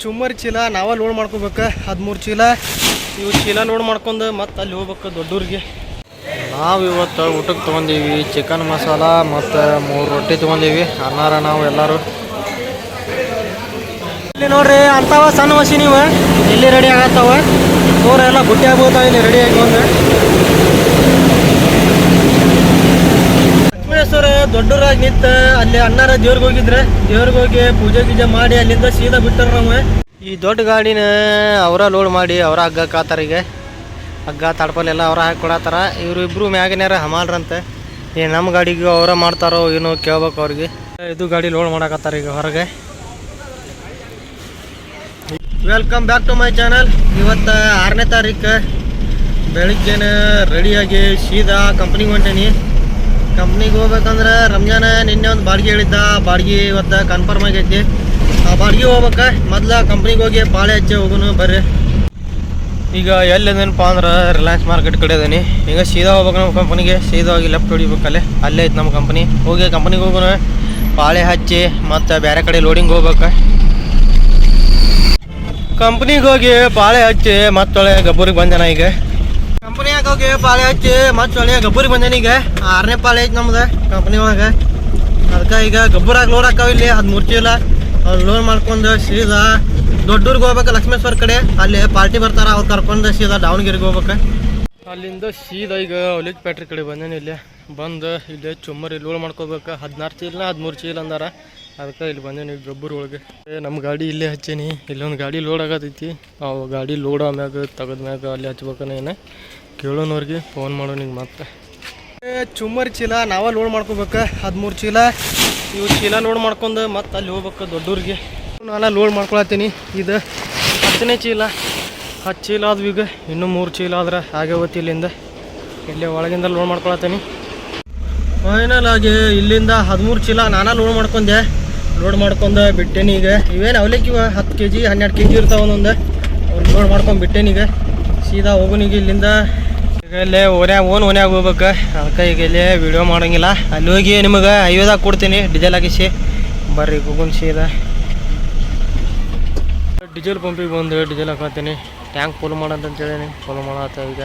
ಚುಮ್ಮರಿ ಚೀಲ ನಾವ ಲೋಡ್ ಮಾಡ್ಕೋಬೇಕು? ಹದಿಮೂರು ಚೀಲ. ಇವು ಚೀಲ ಲೋಡ್ ಮಾಡ್ಕೊಂಡು ಮತ್ತೆ ಅಲ್ಲಿ ಹೋಗ್ಬೇಕು ದೊಡ್ಡವ್ರಿಗೆ ನಾವು ಇವತ್ತು ಊಟಕ್ಕೆ ತೊಗೊಂಡೀವಿ ಚಿಕನ್ ಮಸಾಲ ಮತ್ತು ಮೂರು ರೊಟ್ಟಿ ತೊಗೊಂಡೀವಿ ಅನ್ನಾರ ನಾವು ಎಲ್ಲರೂ. ಇಲ್ಲಿ ನೋಡ್ರಿ ಅಂತಾವ ಸಣ್ಣ ಮಸಿ ನೀವು. ಇಲ್ಲಿ ರೆಡಿ ಆಗತ್ತವ? ಊರ ಎಲ್ಲ ಗುಟ್ಟಿ ಆಗ್ಬೋದ ಇಲ್ಲಿ ರೆಡಿ ಆಗಿ ಬಂದು ಲಕ್ಷ್ಮೇಶ್ವರ ದೊಡ್ಡೂರಾಗಿ ನಿಂತ ಅಲ್ಲಿ ಅಣ್ಣಾರ ದೇವ್ರಿಗೆ ಹೋಗಿದ್ರೆ, ದೇವ್ರಿಗೆ ಹೋಗಿ ಪೂಜೆ ಗೀಜೆ ಮಾಡಿ ಅಲ್ಲಿಂದ ಸೀದಾ ಬಿಟ್ಟಾರ ನಾವು ಈ ದೊಡ್ಡ ಗಾಡಿನ ಅವರ ಲೋಡ್ ಮಾಡಿ, ಅವರ ಹಗ್ಗ ಕಾತಾರ ಈಗ. ಹಗ್ಗ, ತಡ್ಪಲ್ ಎಲ್ಲ ಅವರ ಹಾಕಿ ಕೊಡತ್ತಾರ. ಇವ್ರು ಇಬ್ರು ಮ್ಯಾಗಿನ್ಯಾರ ಹಮಾಲ್ರಂತೆ. ಏ ನಮ್ಮ ಗಾಡಿಗೂ ಅವರ ಮಾಡ್ತಾರೋ ಏನೋ ಕೇಳ್ಬೇಕು ಅವ್ರಿಗೆ. ಇದು ಗಾಡಿ ಲೋಡ್ ಮಾಡಕತ್ತಾರ ಈಗ ಹೊರಗೆ. Welcome back to my channel ಇವತ್ತು ಆರನೇ ತಾರೀಕು. ಬೆಳಿಗ್ಗೆನ ರೆಡಿಯಾಗಿ ಸೀದಾ ಕಂಪ್ನಿಗೆ ಹೊಂಟೇನಿ. ಕಂಪ್ನಿಗೆ ಹೋಗ್ಬೇಕಂದ್ರೆ ರಂಜಾನ ನಿನ್ನೆ ಒಂದು ಬಾಡಿಗೆ ಹೇಳಿದ್ದ. ಬಾಡಿಗೆ ಇವತ್ತು ಕನ್ಫರ್ಮ್ ಆಗೈತಿ. ಆ ಬಾಡಿಗೆ ಹೋಗ್ಬೇಕ. ಮೊದ್ಲ ಕಂಪ್ನಿಗೆ ಹೋಗಿ ಪಾಳೆ ಹಚ್ಚಿ ಹೋಗೋನು ಬರ್ರಿ. ಈಗ ಎಲ್ಲಿದೇನಪ್ಪ ಅಂದ್ರೆ ರಿಲಯನ್ಸ್ ಮಾರ್ಕೆಟ್ ಕಡೆ ಅದೇನಿ. ಈಗ ಸೀದಾ ಹೋಗ್ಬೇಕು ನಮ್ಮ ಕಂಪ್ನಿಗೆ ಸೀದಾ ಹೋಗಿ ಲೆಫ್ಟ್ ಹೊಡಿಬೇಕಲ್ಲೇ ಅಲ್ಲೇ. ಐತೆ ನಮ್ಮ ಕಂಪ್ನಿ ಹೋಗಿ ಕಂಪ್ನಿಗೆ ಹೋಗೋನು. ಪಾಳೆ ಹಚ್ಚಿ ಮತ್ತು ಬೇರೆ ಕಡೆ ಲೋಡಿಂಗ್ ಹೋಗ್ಬೇಕು. ಕಂಪ್ನಿಗೆ ಹೋಗಿ ಪಾಳೆ ಹಚ್ಚಿ ಮತ್ತೊಳೆ ಗಬ್ಬೂರಿಗೆ ಬಂದೇನ ಈಗ. ಹೋಗಿ ಪಾಳೆ ಹಚ್ಚಿ ಮತ್ತೊಳೆ ಗಬ್ಬರಿ ಬಂದೇನೆ ಈಗ? ಆರನೇ ಪಾಳೆ ಐತಿ ನಮ್ದು ಕಂಪ್ನಿ ಒಳಗೆ. ಅದಕ್ಕೆ ಈಗ ಗಬ್ಬೂರಾಗ ಲೋಡ್ ಹಾಕಾವ ಇಲ್ಲಿ ಹದಿಮೂರು ಇಲ್ಲ. ಅವ್ರು ಲೋಡ್ ಮಾಡ್ಕೊಂಡು ಸೀದಾ ದೊಡ್ಡೂರಿಗೆ ಹೋಗ್ಬೇಕು ಲಕ್ಷ್ಮೇಶ್ವರ ಕಡೆ. ಅಲ್ಲಿ ಪಾರ್ಟಿ ಬರ್ತಾರ, ಅವ್ರು ಕರ್ಕೊಂಡು ಸೀದಾ ದಾವಣಗೆರೆಗೆ ಹೋಗ್ಬೇಕು. ಅಲ್ಲಿಂದ ಸೀದಾ ಈಗ ಒಲಿಕ್ ಪ್ಯಾಟ್ರಿ ಕಡೆ ಬಂದೇನಿ ಇಲ್ಲಿ. ಬಂದು ಇಲ್ಲಿ ಚುಮ್ಮರಿ ಲೋಡ್ ಮಾಡ್ಕೋಬೇಕು. ಹದಿನಾರು ಚೀಲ ಹದಿಮೂರು ಚೀಲ ಅಂದಾರ. ಅದಕ್ಕೆ ಇಲ್ಲಿ ಬಂದೇನಿ ಗಬ್ಬೂರ್ ಒಳಗೆ. ನಮ್ಮ ಗಾಡಿ ಇಲ್ಲೇ ಹಚ್ಚೇನಿ. ಇಲ್ಲೊಂದು ಗಾಡಿ ಲೋಡ್ ಆಗತೈತಿ. ಆ ಗಾಡಿ ಲೋಡ್ ಆಮ್ಯಾಗ ತೆಗೆದ ಮ್ಯಾಗ ಅಲ್ಲಿ ಹಚ್ಬೇಕನ ಏನ? ಕೇಳೋನವ್ರಿಗೆ ಫೋನ್ ಮಾಡೋಣ ಈಗ ಮತ್ತೆ ಚುಮ್ಮರಿ ಚೀಲ, ನಾವ ಲೋಡ್ ಮಾಡ್ಕೋಬೇಕು, ಹದಿಮೂರು ಚೀಲ. ಇವು ಚೀಲ ಲೋಡ್ ಮಾಡ್ಕೊಂಡು ಮತ್ತೆ ಅಲ್ಲಿ ಹೋಗ್ಬೇಕು ದೊಡ್ಡವ್ರಿಗೆ ನಾನು ಲೋಡ್ ಮಾಡ್ಕೊಳತ್ತೀನಿ. ಇದು ಹತ್ತನೇ ಚೀಲ. ಹತ್ತು ಚೀಲ ಆದ್ವಿ ಈಗ, ಇನ್ನೂ ಮೂರು ಚೀಲ ಆದ್ರೆ ಹಾಗೆ ಹೋಗ್ತಿ ಇಲ್ಲಿಂದ. ಇಲ್ಲೇ ಒಳಗಿಂದ ಲೋಡ್ ಮಾಡ್ಕೊಳತ್ತೀನಿ. ಫೈನಲ್ ಆಗಿ ಇಲ್ಲಿಂದ ಹದಿಮೂರು ಚೀಲ ನಾನೇ ಲೋಡ್ ಮಾಡ್ಕೊಂಡೆ. ಲೋಡ್ ಮಾಡ್ಕೊಂಡು ಬಿಟ್ಟೇನಿ ಈಗ. ಇವೇನು ಅವಲಕ್ಕಿ ಹತ್ತು ಕೆ ಜಿ ಹನ್ನೆರಡು ಕೆ ಜಿ ಇರ್ತಾವೆ ಒಂದೊಂದು. ಅವ್ರು ಲೋಡ್ ಮಾಡ್ಕೊಂಡು ಬಿಟ್ಟೇನಿ ಈಗ. ಸೀದಾ ಹೋಗೋನಿಗೆ ಇಲ್ಲಿಂದ. ಈಗ ಇಲ್ಲೇ ಓನ್ಯಾಗ ಓನ್ ಓನ್ಯಾಗ ಹೋಗ್ಬೇಕು. ಅದಕ್ಕೆ ಈಗ ಇಲ್ಲೇ ವಿಡಿಯೋ ಮಾಡೋಂಗಿಲ್ಲ. ಅಲ್ಲಿ ಹೋಗಿ ನಿಮಗೆ ಐವದಾಗ ಕೊಡ್ತೀನಿ. ಡೀಸೆಲ್ ಹಾಕಿಸಿ. ಬರ್ರಿ ಗುಗುನ್ಸಿ ಇದೆ. ಡೀಸೆಲ್ ಪಂಪಿಗೆ ಬಂದು ಡೀಸೆಲ್ ಹಾಕತ್ತೀನಿ ಟ್ಯಾಂಕ್ ಫುಲ್ ಮಾಡಂತ ಹೇಳೀನಿ. ಫುಲ್ ಮಾಡತ್ತ ಈಗ.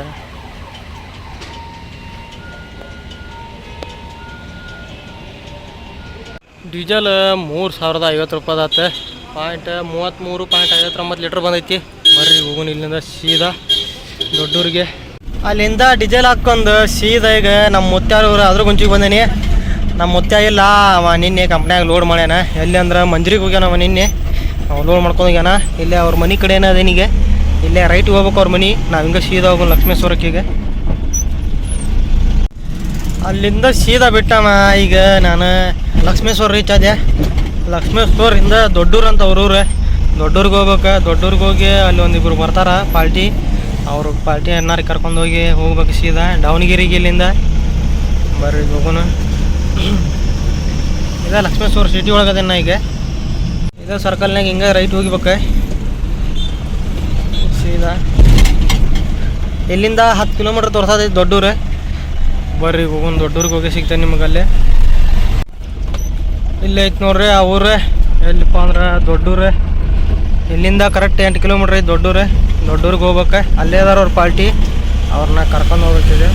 ಡೀಸೆಲ್ ಮೂರು ಸಾವಿರದ ಐವತ್ತು ರೂಪಾಯಿ ಆತ. ಪಾಯಿಂಟ್ ಮೂವತ್ತ್ಮೂರು ಪಾಯಿಂಟ್ ಐವತ್ತೊಂಬತ್ತು ಲೀಟ್ರ್ ಬಂದೈತಿ. ಬರ್ರಿ ಹೋಗೋಣ ಇಲ್ಲಿಂದ ಸೀದಾ ದೊಡ್ಡೂರಿಗೆ. ಅಲ್ಲಿಂದ ಡಿಜೆಲ್ ಹಾಕ್ಕೊಂಡು ಸೀದಾ ಈಗ ನಮ್ಮ ಮುತ್ಯಾರವ್ರು ಅದ್ರ ಗುಂಚಿಗೆ ಬಂದೇನಿ. ನಮ್ಮ ಮುತ್ಯ ಇಲ್ಲ, ಅವ ನಿನ್ನೆ ಕಂಪ್ನ್ಯಾಗ ಲೋಡ್ ಮಾಡ್ಯಾನ. ಎಲ್ಲಿ ಅಂದ್ರೆ ಮಂಜ್ರಿಗೆ ಹೋಗ್ಯಾನ ಅವ ನಿನ್ನೆ. ಅವ ಲೋಡ್ ಮಾಡ್ಕೊಂಡು ಹೋಗ್ಯಾನ. ಇಲ್ಲೇ ಅವ್ರ ಮನೆ ಕಡೆ ಅದೇನೀಗ ಇಲ್ಲೇ ರೈಟ್ ಹೋಗ್ಬೇಕು ಅವ್ರ ಮನೆ. ನಾವು ಹಿಂಗೆ ಸೀದಾ ಹೋಗೋಣ ಲಕ್ಷ್ಮೇಶ್ವರಕ್ಕೆ ಅಲ್ಲಿಂದ ಸೀದಾ ಬಿಟ್ಟವ ಈಗ ನಾನು ಲಕ್ಷ್ಮೇಶ್ವರ ರೀಚ್ ಆದೆ. ಲಕ್ಷ್ಮೇಶ್ವರಿಂದ ದೊಡ್ಡೂರು ಅಂತ ಅವ್ರೂರು ದೊಡ್ಡೂರಿಗೆ ಹೋಗ್ಬೇಕು. ದೊಡ್ಡೂರಿಗೆ ಹೋಗಿ ಅಲ್ಲಿ ಒಂದಿಬ್ರು ಬರ್ತಾರ ಪಾರ್ಟಿ ಅವರು ಪಾರ್ಟಿ ಎನ್ನಾರು ಕರ್ಕೊಂಡು ಹೋಗಿ ಹೋಗ್ಬೇಕು ಸೀದಾ ದಾವಣಗೆರೆಗೆ ಇಲ್ಲಿಂದ ಬರ್ರಿ ಹೋಗೋಣ. ಇದ ಲಕ್ಷ್ಮೇಶ್ವರ ಸಿಟಿ ಒಳಗದೇನ ಈಗ? ಇದ ಸರ್ಕಲ್ನಾಗ ಹಿಂಗೆ ರೈಟ್ ಹೋಗಿಬೇಕು. ಸೀದಾ. ಇಲ್ಲಿಂದ ಹತ್ತು ಕಿಲೋಮೀಟ್ರ್ ತೋರ್ಸೋದೈತೆ ದೊಡ್ಡೂರು. ಬರ್ರಿ ಹೋಗೋಣ, ದೊಡ್ಡೂರಿಗೆ ಹೋಗಿ ಸಿಗ್ತೇನೆ ನಿಮಗೆ ಅಲ್ಲಿ. ಇಲ್ಲೇ ಐತೆ ನೋಡ್ರಿ ಆ ಊರೇ. ಎಲ್ಲಿಪ್ಪ ಅಂದ್ರೆ ದೊಡ್ಡೂರೇ. ಇಲ್ಲಿಂದ ಕರೆಕ್ಟ್ ಎಂಟು ಕಿಲೋಮೀಟ್ರ್ ಐತೆ ದೊಡ್ಡೂರೇ. ದೊಡ್ಡೂರಿಗೆ ಹೋಗ್ಬೇಕ. ಅಲ್ಲೇ ಅದಾರ ಅವ್ರ ಪಾರ್ಟಿ. ಅವ್ರನ್ನ ಕರ್ಕೊಂಡು ಹೋಗ್ಬೇಕಿದೆ.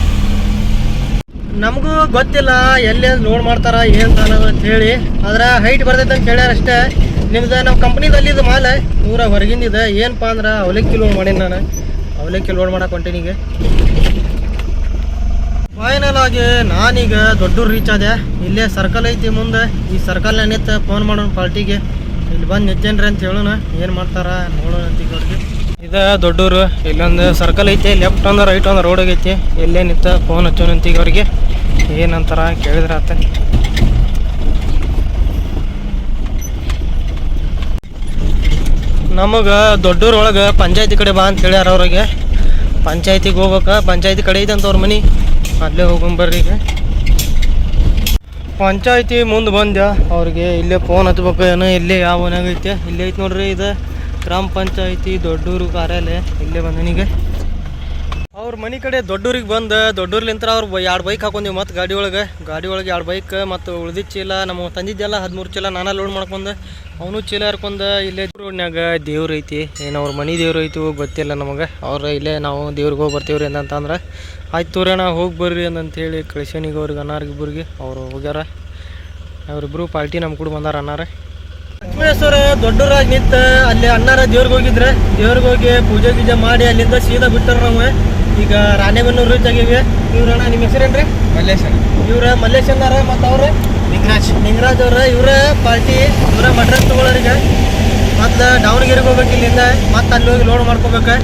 ನಮಗೂ ಗೊತ್ತಿಲ್ಲ, ಎಲ್ಲಿ ಲೋಡ್ ಮಾಡ್ತಾರ, ಏನು ಅನ್ನೋದು ಅಂತ ಹೇಳಿ. ಆದ್ರೆ ಹೈಟ್ ಬರ್ತೈತೆ ಅಂತ ಹೇಳ್ಯಾರ ಅಷ್ಟೇ. ನಿಮ್ದು ನಮ್ಮ ಕಂಪ್ನಿದಲ್ಲಿ ಮಾಲೆ. ಊರ ಹೊರಗಿಂದಿದೆ ಏನಪ್ಪ ಅಂದ್ರೆ ಅವಲಕ್ಕಿ ಲೋಡ್ ಮಾಡೀನಿ ನಾನು. ಅವಲಕ್ಕಿ ಲೋಡ್ ಮಾಡಕ್ಕೆ ಹೊಂಟೀನಿ ಈಗ. ಫೈನಲ್ ಆಗಿ ನಾನೀಗ ದೊಡ್ಡೂರು ರೀಚ್ ಆದೆ. ಇಲ್ಲೇ ಸರ್ಕಲ್ ಐತಿ ಮುಂದೆ. ಈ ಸರ್ಕಲ್ ನಿಂತ ಫೋನ್ ಮಾಡೋಣ ಪಾರ್ಟಿಗೆ. ಇಲ್ಲಿ ಬಂದು ನಿಂತೇನ್ರಿ ಅಂತ ಹೇಳೋಣ. ಏನು ಮಾಡ್ತಾರ ನೋಡೋಣ ಅಂತ ಅವ್ರಿಗೆ. ಇದು, ದೊಡ್ಡೂರು. ಇಲ್ಲೊಂದು ಸರ್ಕಲ್ ಐತಿ ಲೆಫ್ಟ್ ಒಂದು ರೈಟ್ ಒಂದು ರೋಡ್ ಆಗೈತಿ. ಎಲ್ಲೇ ನಿಂತ ಫೋನ್ ಈಗ ಅವ್ರಿಗೆ. ಏನಂತಾರ ಕೇಳಿದ್ರ ಆತ ನಮಗೆ ದೊಡ್ಡೂರು ಒಳಗೆ ಪಂಚಾಯತಿ ಕಡೆ ಬಾ ಅಂತ ಹೇಳ್ಯಾರ ಅವ್ರಿಗೆ. ಪಂಚಾಯತಿಗೆ ಹೋಗ್ಬೇಕು. ಪಂಚಾಯತಿ ಕಡೆ ಐತೆ ಅಂತ ಅವ್ರ ಮನೆ. ಅಲ್ಲೇ ಹೋಗೊಂಬರ್ರಿ ಈಗ. ಪಂಚಾಯತಿ ಮುಂದೆ ಬಂದ್ಯ? ಅವ್ರಿಗೆ ಇಲ್ಲೇ ಫೋನ್ ಹಚ್ಬೇಕು ಏನೋ? ಇಲ್ಲೇ ಯಾವ ಮನೆಯಾಗೈತೆ ಇಲ್ಲೇ ಐತೆ ನೋಡ್ರಿ ಇದು. ಗ್ರಾಮ ಪಂಚಾಯತಿ ದೊಡ್ಡೂರು ಕಾರ್ಯಾಲಯ, ಇಲ್ಲೇ ಬಂದನಿಗೆ ಅವ್ರ ಮನೆ ಕಡೆ ದೊಡ್ಡೂರಿಗೆ ಬಂದು, ದೊಡ್ಡೂರ್ಲಿಂತ್ರ ಅವ್ರು ಎರಡು ಬೈಕ್ ಹಾಕೊಂಡಿವಿ ಮತ್ತು ಗಾಡಿ ಒಳಗೆ. ಗಾಡಿ ಒಳಗೆ ಎರಡು ಬೈಕ್ ಮತ್ತು ಉಳ್ದಿದ್ದ ಚೀಲ, ನಮ್ಮ ತಂದಿದ್ದೆಲ್ಲ ಹದಿಮೂರು ಚೀಲ ನಾನು ಲೋಡ್ ಮಾಡ್ಕೊಂಡು ಅವನು ಚೀಲ ಹರ್ಕೊಂಡು ಇಲ್ಲೇ ರೋಡ್ನಾಗ ದೇವ್ರು ಐತಿ, ಏನು ಅವ್ರ ಮನೆ ದೇವ್ರು ಐತಿ ಗೊತ್ತಿಲ್ಲ ನಮಗೆ. ಅವ್ರು ಇಲ್ಲೇ ನಾವು ದೇವ್ರಿಗೆ ಹೋಗಿ ಬರ್ತೀವ್ರಿ ಅಂತಂದ್ರೆ ಆಯ್ತು ತೋರಣ ಹೋಗಿ ಬರ್ರಿ ಅಂತೇಳಿ ಕಳಿಸನಿಗೆ ಅವ್ರಿಗೆ ಅನ್ನಾರಿಗಿಬ್ಬರಿಗೆ ಅವ್ರು ಹೋಗ್ಯಾರ. ಅವರಿಬ್ಬರು ಪಾರ್ಟಿ ನಮ್ಮ ಕೂಡ ಬಂದಾರ ಅನ್ನಾರ ಲಕ್ಷ್ಮೇಶ್ವರ ದೊಡ್ಡರಾಗಿ ನಿಂತ ಅಲ್ಲಿ ಅಣ್ಣಾರ ದೇವ್ರಿಗೆ ಹೋಗಿದ್ರೆ ದೇವ್ರಿಗೆ ಹೋಗಿ ಪೂಜೆ ಗೀಜೆ ಮಾಡಿ ಅಲ್ಲಿಂದ ಸೀದಾ ಬಿಟ್ಟಾರ ನಾವು. ಈಗ ರಾಣೆಬೆನ್ನೂರು ರೀಚ್ ಆಗಿವೆ. ಇವ್ರಣ್ಣ ನಿಮ್ಮ ಹೆಸರೇನ್ರಿ? ಮಲ್ಲೇಶನ್ ಇವ್ರ ಮಲ್ಲೇಶ್ ಅನ್ನಾರ ಮತ್ತು ಅವ್ರ? ನಿಂಗರಾಜ್. ನಿಂಗರಾಜ್ ಅವ್ರ. ಇವರ ಪಾರ್ಟಿ ಇವರ ಮಡ್ರೆಸ್ ತಗೊಳ್ಳೋರಿಗೆ ಮತ್ತು ದಾವಣಗೆರೆಗೆ ಹೋಗ್ಬೇಕು ಇಲ್ಲಿಂದ. ಮತ್ತೆ ಅಲ್ಲಿ ಹೋಗಿ ಲೋಡ್ ಮಾಡ್ಕೋಬೇಕು.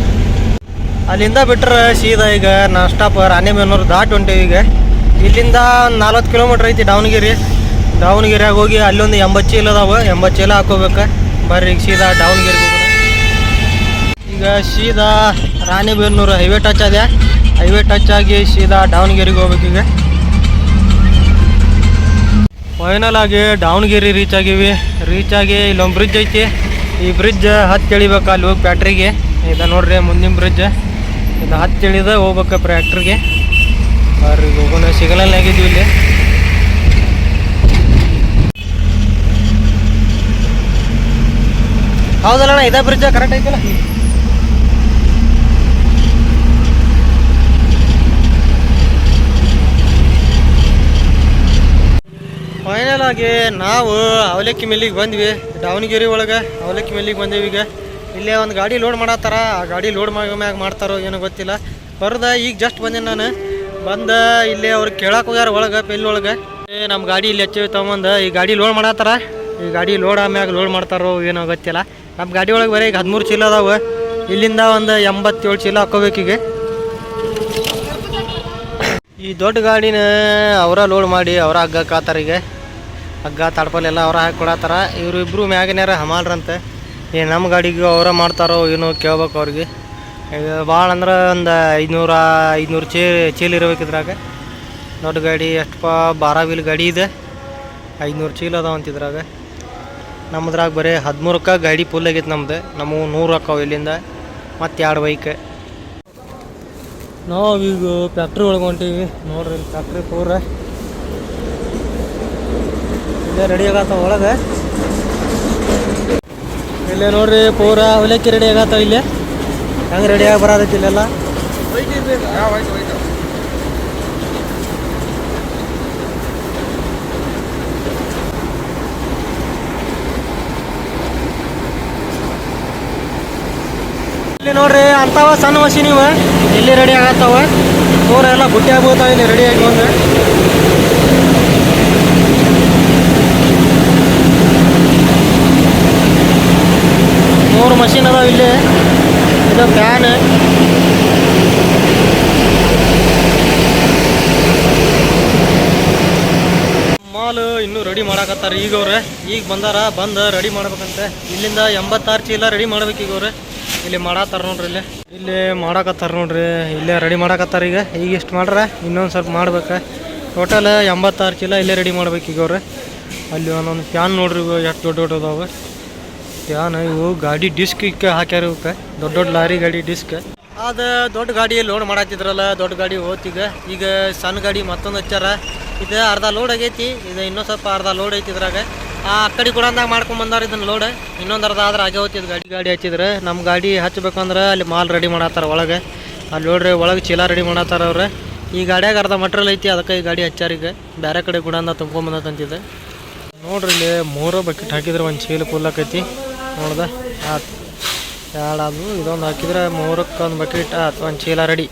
ಅಲ್ಲಿಂದ ಬಿಟ್ರೆ ಸೀದಾ ಈಗ ನಾ ಸ್ಟಾಪ್ ರಾಣೆಬೆನ್ನೂರು ದಾಟ್ ಹೊಂಟೇವಿ ಈಗ. ಇಲ್ಲಿಂದ ನಲ್ವತ್ತು ಕಿಲೋಮೀಟ್ರ್ ಐತಿ ದಾವಣಗೆರೆ. ದಾವಣಗೆರೆಯಾಗ ಹೋಗಿ ಅಲ್ಲೊಂದು ಎಂಬತ್ತು ಚೀಲ ಅದಾವ. ಎಂಬತ್ತು ಚೀಲ ಹಾಕೋಬೇಕು. ಬರ್ರಿ ಈಗ ಸೀದಾ ದಾವಣಗೆರೆ ಈಗ ಸೀದಾ ರಾಣಿಬೇನೂರು ಹೈವೇ ಟಚ್ ಅದೇ ಹೈವೇ ಟಚ್ ಆಗಿ ಸೀದಾ ದಾವಣಗೆರೆಗೆ ಹೋಗ್ಬೇಕು ಈಗ. ಫೈನಲ್ ಆಗಿ ದಾವಣಗೆರೆ ರೀಚ್ ಆಗೀವಿ. ರೀಚ್ ಆಗಿ ಇಲ್ಲೊಂದು ಬ್ರಿಡ್ಜ್ ಐತಿ. ಈ ಬ್ರಿಡ್ಜ್ ಹತ್ತು ಇಳಿಬೇಕು ಅಲ್ಲಿ ಹೋಗಿ ಫ್ಯಾಕ್ಟ್ರಿಗೆ ಇದ ನೋಡ್ರಿ ಮುಂದಿನ ಬ್ರಿಡ್ಜ್ ಇದು ಹತ್ತು ಎಳಿದ ಹೋಗ್ಬೇಕು ಫ್ಯಾಕ್ಟ್ರಿಗೆ ಬರ್ರಿ ಹೋಗೋಣ. ಸಿಗ್ನಲ್ ಆಗಿದ್ವಿ ಇಲ್ಲಿ. ಹೌದಲ್ಲ ಅಣ್ಣ, ಇದೇ ಬ್ರಿಡ್ಜ್ ಕರೆಕ್ಟ್ ಐತಲ್ಲ? ಫೈನಲ್ ಆಗಿ ನಾವು ಅವಲಕ್ಕಿ ಮಿಲ್ಲಿಗೆ ಬಂದ್ವಿ. ದಾವಣಗೆರೆ ಒಳಗೆ ಅವಲಕ್ಕಿ ಮಿಲ್ಲಿಗೆ ಬಂದೀವಿ ಈಗ. ಇಲ್ಲೇ ಒಂದು ಗಾಡಿ ಲೋಡ್ ಮಾಡತ್ತಾರ. ಆ ಗಾಡಿ ಲೋಡ್ ಮಾಡಿ ಮ್ಯಾಗ ಮಾಡ್ತಾರೋ ಏನೋ ಗೊತ್ತಿಲ್ಲ. ಬರ್ದ, ಈಗ ಜಸ್ಟ್ ಬಂದೆ ನಾನು. ಬಂದ, ಇಲ್ಲೇ ಅವ್ರು ಕೇಳಕ್ಕೆ ಹೋಗ್ಯಾರ ಒಳಗೆ, ಪೆಲ್ ಒಳಗೆ. ನಮ್ಮ ಗಾಡಿ ಇಲ್ಲಿ ಹಚ್ಚಿ ತೊಗೊಂಬಂದು. ಈ ಗಾಡಿ ಲೋಡ್ ಮಾಡತ್ತಾರ. ಈ ಗಾಡಿ ಲೋಡ್ ಆಮ್ಯಾಗ ಲೋಡ್ ಮಾಡ್ತಾರೋ ಏನೋ ಗೊತ್ತಿಲ್ಲ. ನಮ್ಮ ಗಾಡಿ ಒಳಗೆ ಬರೀ ಈಗ ಹದಿಮೂರು ಚೀಲ ಅದಾವೆ. ಇಲ್ಲಿಂದ ಒಂದು ಎಂಬತ್ತೇಳು ಚೀಲ ಹಾಕೋಬೇಕೀಗ ಈ ದೊಡ್ಡ ಗಾಡಿನ ಅವರ ಲೋಡ್ ಮಾಡಿ, ಅವರ ಹಗ್ಗ ಕಾತಾರ ಈಗ. ಹಗ್ಗ, ತಡ್ಪಲ್ ಎಲ್ಲ ಅವರ ಹಾಕಿ ಕೊಡತ್ತಾರ. ಇವರು ಇಬ್ಬರು ಮ್ಯಾಗಿನ್ಯಾರ ಹಮಾಲ್ರಂತೆ. ಏ ನಮ್ಮ ಗಾಡಿಗೂ ಅವರ ಮಾಡ್ತಾರೋ ಏನೋ ಕೇಳ್ಬೇಕು ಅವ್ರಿಗೆ. ಈಗ ಭಾಳ ಅಂದ್ರೆ ಒಂದು ಐದುನೂರ, ಐದುನೂರು ಚೀ ಚೀಲ ಇರ್ಬೇಕು ಇದ್ರಾಗ. ದೊಡ್ಡ ಗಾಡಿ ಎಷ್ಟಪ್ಪ ಬಾರ ವೀಲ್ ಗಾಡಿ ಇದೆ. ಐದುನೂರು ಚೀಲ ಅದಾವ ಅಂತಿದ್ರಾಗ ನಮ್ಮದ್ರಾಗ ಬರೀ ಹದಿಮೂರಕ್ಕೆ ಗಾಡಿ ಫುಲ್ ಆಗೈತೆ ನಮ್ದು. ನಮ್ಮವು ನೂರು ಅಕ್ಕಾವ ಇಲ್ಲಿಂದ, ಮತ್ತು ಎರಡು ಬೈಕ್ ನಾವೀಗ ಫ್ಯಾಕ್ಟ್ರಿ ಒಳಗೆ ಹೊಂಟೀವಿ. ನೋಡ್ರಿ ಫ್ಯಾಕ್ಟ್ರಿ ಪೂರ. ಇಲ್ಲೇ ರೆಡಿ ಆಗತ್ತ ಒಳಗೆ. ಇಲ್ಲೇ ನೋಡ್ರಿ ಪೂರ ಹೊಲಕ್ಕೆ ರೆಡಿ ಆಗತ್ತ ಇಲ್ಲೇ. ಹೆಂಗೆ ರೆಡಿ ಆಗಿ ಬರೋದಕ್ಕೆ ಇಲ್ಲೆಲ್ಲ? ನೋಡ್ರಿ ಅಂತಾವ ಸಣ್ಣ ಮಷೀನ್ ಇವ ಇಲ್ಲಿ ರೆಡಿ ಆಗತ್ತವ? ಎಲ್ಲ ಬುಟ್ಟಿ ಆಗ್ಬೋತಾವ ಇಲ್ಲಿ ರೆಡಿ ಆಗಿ ಬಂದ್ರೆ? ಮೂರು ಮಷಿನ್ ಅದಾವ ಇಲ್ಲಿ. ಇದು ಫ್ಯಾನ್ ಮಾಲ್ ಇನ್ನೂ ರೆಡಿ ಮಾಡಾಕತ್ತಾರ ಈಗ ಅವ್ರೆ ಈಗ ಬಂದಾರ, ಬಂದು ರೆಡಿ ಮಾಡ್ಬೇಕಂತೆ. ಇಲ್ಲಿಂದ ಎಂಬತ್ತಾರು ಚೀಲ ರೆಡಿ ಮಾಡ್ಬೇಕು ಈಗ ಅವ್ರೆ ಇಲ್ಲಿ ಮಾಡತ್ತಾರ ನೋಡ್ರಿ ಇಲ್ಲಿ. ಇಲ್ಲಿ ಮಾಡಾಕತ್ತಾರ ನೋಡ್ರಿ, ಇಲ್ಲೇ ರೆಡಿ ಮಾಡಾಕತ್ತಾರ ಈಗ. ಈಗ ಇಷ್ಟು ಮಾಡ್ರೆ? ಇನ್ನೊಂದು ಸ್ವಲ್ಪ ಮಾಡ್ಬೇಕು. ಟೋಟಲ್ ಎಂಬತ್ತಾರು ಚೀಲ ಇಲ್ಲೇ ರೆಡಿ ಮಾಡ್ಬೇಕು ಈಗ ಅವ್ರೆ. ಅಲ್ಲಿ ಒಂದೊಂದು ಫ್ಯಾನ್ ನೋಡ್ರಿ ಇವು, ಎಷ್ಟು ದೊಡ್ಡ ದೊಡ್ಡ ಅದಾವೆ. ಫ್ಯಾನ್ ಇವು, ಗಾಡಿ ಡಿಸ್ಕ್ ಇಕ್ಕ ಹಾಕ್ಯಾರ ಇವಕ್ಕೆ ದೊಡ್ಡ ದೊಡ್ಡ ಲಾರಿ ಗಾಡಿ ಡಿಸ್ಕ್ ಅದು ದೊಡ್ಡ ಗಾಡಿ ಲೋಡ್ ಮಾಡಾತಿದ್ರಲ್ಲ ದೊಡ್ಡ ಗಾಡಿ ಹೋತೀಗ ಈಗ. ಸಣ್ಣ ಗಾಡಿ ಮತ್ತೊಂದು ಹಚ್ಚಾರ. ಇದು ಅರ್ಧ ಲೋಡ್ ಆಗೈತಿ, ಇದು ಇನ್ನೊಂದು ಸ್ವಲ್ಪ ಅರ್ಧ ಲೋಡ್ ಐತಿ ಇದ್ರಾಗ. ಆ ಕಡೆ ಕೊಡಂದಾಗ ಮಾಡ್ಕೊಂಡ್ ಬಂದಾರ ಇದನ್ನ ಲೋಡ್ ಇನ್ನೊಂದು ಅರ್ಧ ಆದ್ರೆ ಆಗೇ ಹೋಗ್ತಿದ್ ಗಾಡಿ ಗಾಡಿ ಹಚ್ಚಿದ್ರೆ. ನಮ್ಮ ಗಾಡಿ ಹಚ್ಚಬೇಕಂದ್ರೆ ಅಲ್ಲಿ ಮಾಲ್ ರೆಡಿ ಮಾಡತ್ತಾರ ಒಳಗೆ. ಅಲ್ಲಿ ನೋಡ್ರಿ ಒಳಗೆ ಚೀಲ ರೆಡಿ ಮಾಡತ್ತಾರ ಅವ್ರೆ. ಈ ಗಾಡಿಯಾಗ ಅರ್ಧ ಮಟ್ರಲ್ ಐತಿ, ಅದಕ್ಕೆ ಈ ಗಾಡಿ ಹಚ್ಚಾರ ಈಗ. ಬೇರೆ ಕಡೆ ಗುಡಂದ ತುಂಬ್ಕೊಂಬಂದಂತಿದೆ ನೋಡ್ರಿ ಇಲ್ಲಿ ಮೂರು ಬಕೆಟ್ ಹಾಕಿದ್ರೆ ಒಂದು ಚೀಲ ಫುಲ್ ಆಕೈತಿ. ನೋಡ್ದೆ? ಆತು ಅದು, ಇದೊಂದು ಹಾಕಿದ್ರೆ ಮೂರಕ್ಕೊಂದು ಬಕೆಟ್ ಆತು ಒಂದು ಚೀಲ ರೆಡಿ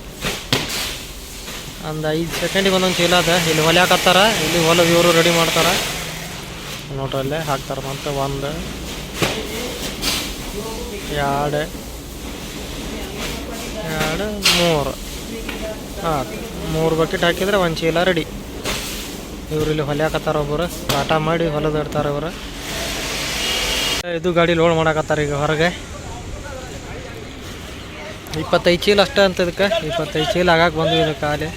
ಒಂದು ಐದು ಸೆಕೆಂಡಿಗೆ ಒಂದೊಂದು ಚೀಲ ಅದ. ಇಲ್ಲಿ ಹೊಲೆ ಹಾಕತ್ತಾರ ಇಲ್ಲಿ ಹೊಲ ಇವರು ರೆಡಿ ಮಾಡ್ತಾರ. ನೋಡ್ರಿ ಅಲ್ಲೇ ಹಾಕ್ತಾರ ಮತ್ತೆ ಒಂದು, ಎರಡು ಎರಡು, ಮೂರು. ಹಾಂ, ಮೂರು ಬಕೆಟ್ ಹಾಕಿದ್ರೆ ಒಂದು ಚೀಲ ರೆಡಿ. ಇವ್ರು ಇಲ್ಲಿ ಹೊಲಿಯಾಕತ್ತಾರ ಒಬ್ಬರು ಕಾಟ ಮಾಡಿ ಹೊಲದ ಇಡ್ತಾರೆ ಇವರು. ಇದು ಗಾಡಿ ಲೋಡ್ ಮಾಡಾಕತ್ತಾರ ಈಗ ಹೊರಗೆ. ಇಪ್ಪತ್ತೈದು ಚೀಲ ಅಷ್ಟೇ ಅಂತ ಇದಕ್ಕೆ. ಇಪ್ಪತ್ತೈದು ಚೀಲ ಆಗಾಕೆ ಬಂದ್ವಿ ಖಾಲಿ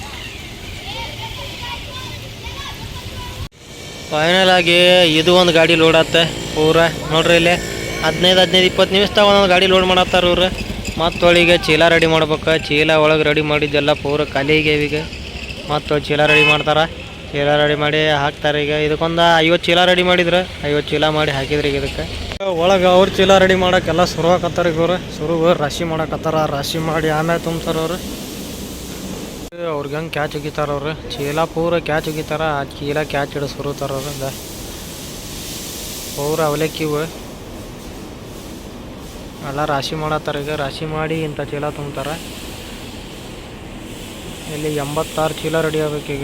ಫೈನಲ್ ಆಗಿ ಇದು ಒಂದು ಗಾಡಿ ಲೋಡ್ ಆತ ಪೂರ. ನೋಡ್ರಿ ಇಲ್ಲಿ ಹದಿನೈದು ಹದಿನೈದು, ಇಪ್ಪತ್ತು ನಿಮಿಷದಾಗ ಒಂದೊಂದು ಗಾಡಿ ಲೋಡ್ ಮಾಡತ್ತಾರ ಇವ್ರು. ಮತ್ತು ಒಳಗೆ ಚೀಲ ರೆಡಿ ಮಾಡ್ಬೇಕು. ಚೀಲ ಒಳಗೆ ರೆಡಿ ಮಾಡಿದ್ದೆಲ್ಲ ಪೂರ ಖಾಲಿ ಈಗ. ಮತ್ತು ಚೀಲ ರೆಡಿ ಮಾಡ್ತಾರೆ. ಚೀಲ ರೆಡಿ ಮಾಡಿ ಹಾಕ್ತಾರೆ ಈಗ. ಇದಕ್ಕೊಂದು ಐವತ್ತು ಚೀಲ ರೆಡಿ ಮಾಡಿದ್ರೆ. ಐವತ್ತು ಚೀಲ ಮಾಡಿ ಹಾಕಿದ್ರಿ ಈಗ ಇದಕ್ಕೆ. ಒಳಗೆ ಅವ್ರು ಚೀಲ ರೆಡಿ ಮಾಡೋಕ್ಕೆಲ್ಲ ಶುರು ಹಾಕತ್ತಾರ ಇವರು. ಶುರು ರಾಶಿ ಮಾಡಕತ್ತಾರ. ರಾಶಿ ಮಾಡಿ ಆಮೇಲೆ ತುಂಬ್ತಾರ ಅವ್ರು. ಅವ್ರಿಗೆ ಹಂಗೆ ಕ್ಯಾಚ್ ಹೋಗಿತಾರ ಅವ್ರು? ಚೀಲ ಪೂರ ಕ್ಯಾಚ್ ಒಗಿತಾರ ಆ ಚೀಲ ಕ್ಯಾಚ್ ಹಿಡಿಸ್ ಬರುತ್ತಾರ ಅವ್ರು ಹಂಗೆ ಪೂರ ಅವಲಕ್ಕಿ ಎಲ್ಲ ರಾಶಿ ಮಾಡತ್ತಾರ ಈಗ. ರಾಶಿ ಮಾಡಿ ಇಂಥ ಚೀಲ ತುಂಬ್ತಾರ. ಇಲ್ಲಿ ಎಂಬತ್ತಾರು ಚೀಲ ರೆಡಿ ಆಗ್ಬೇಕೀಗ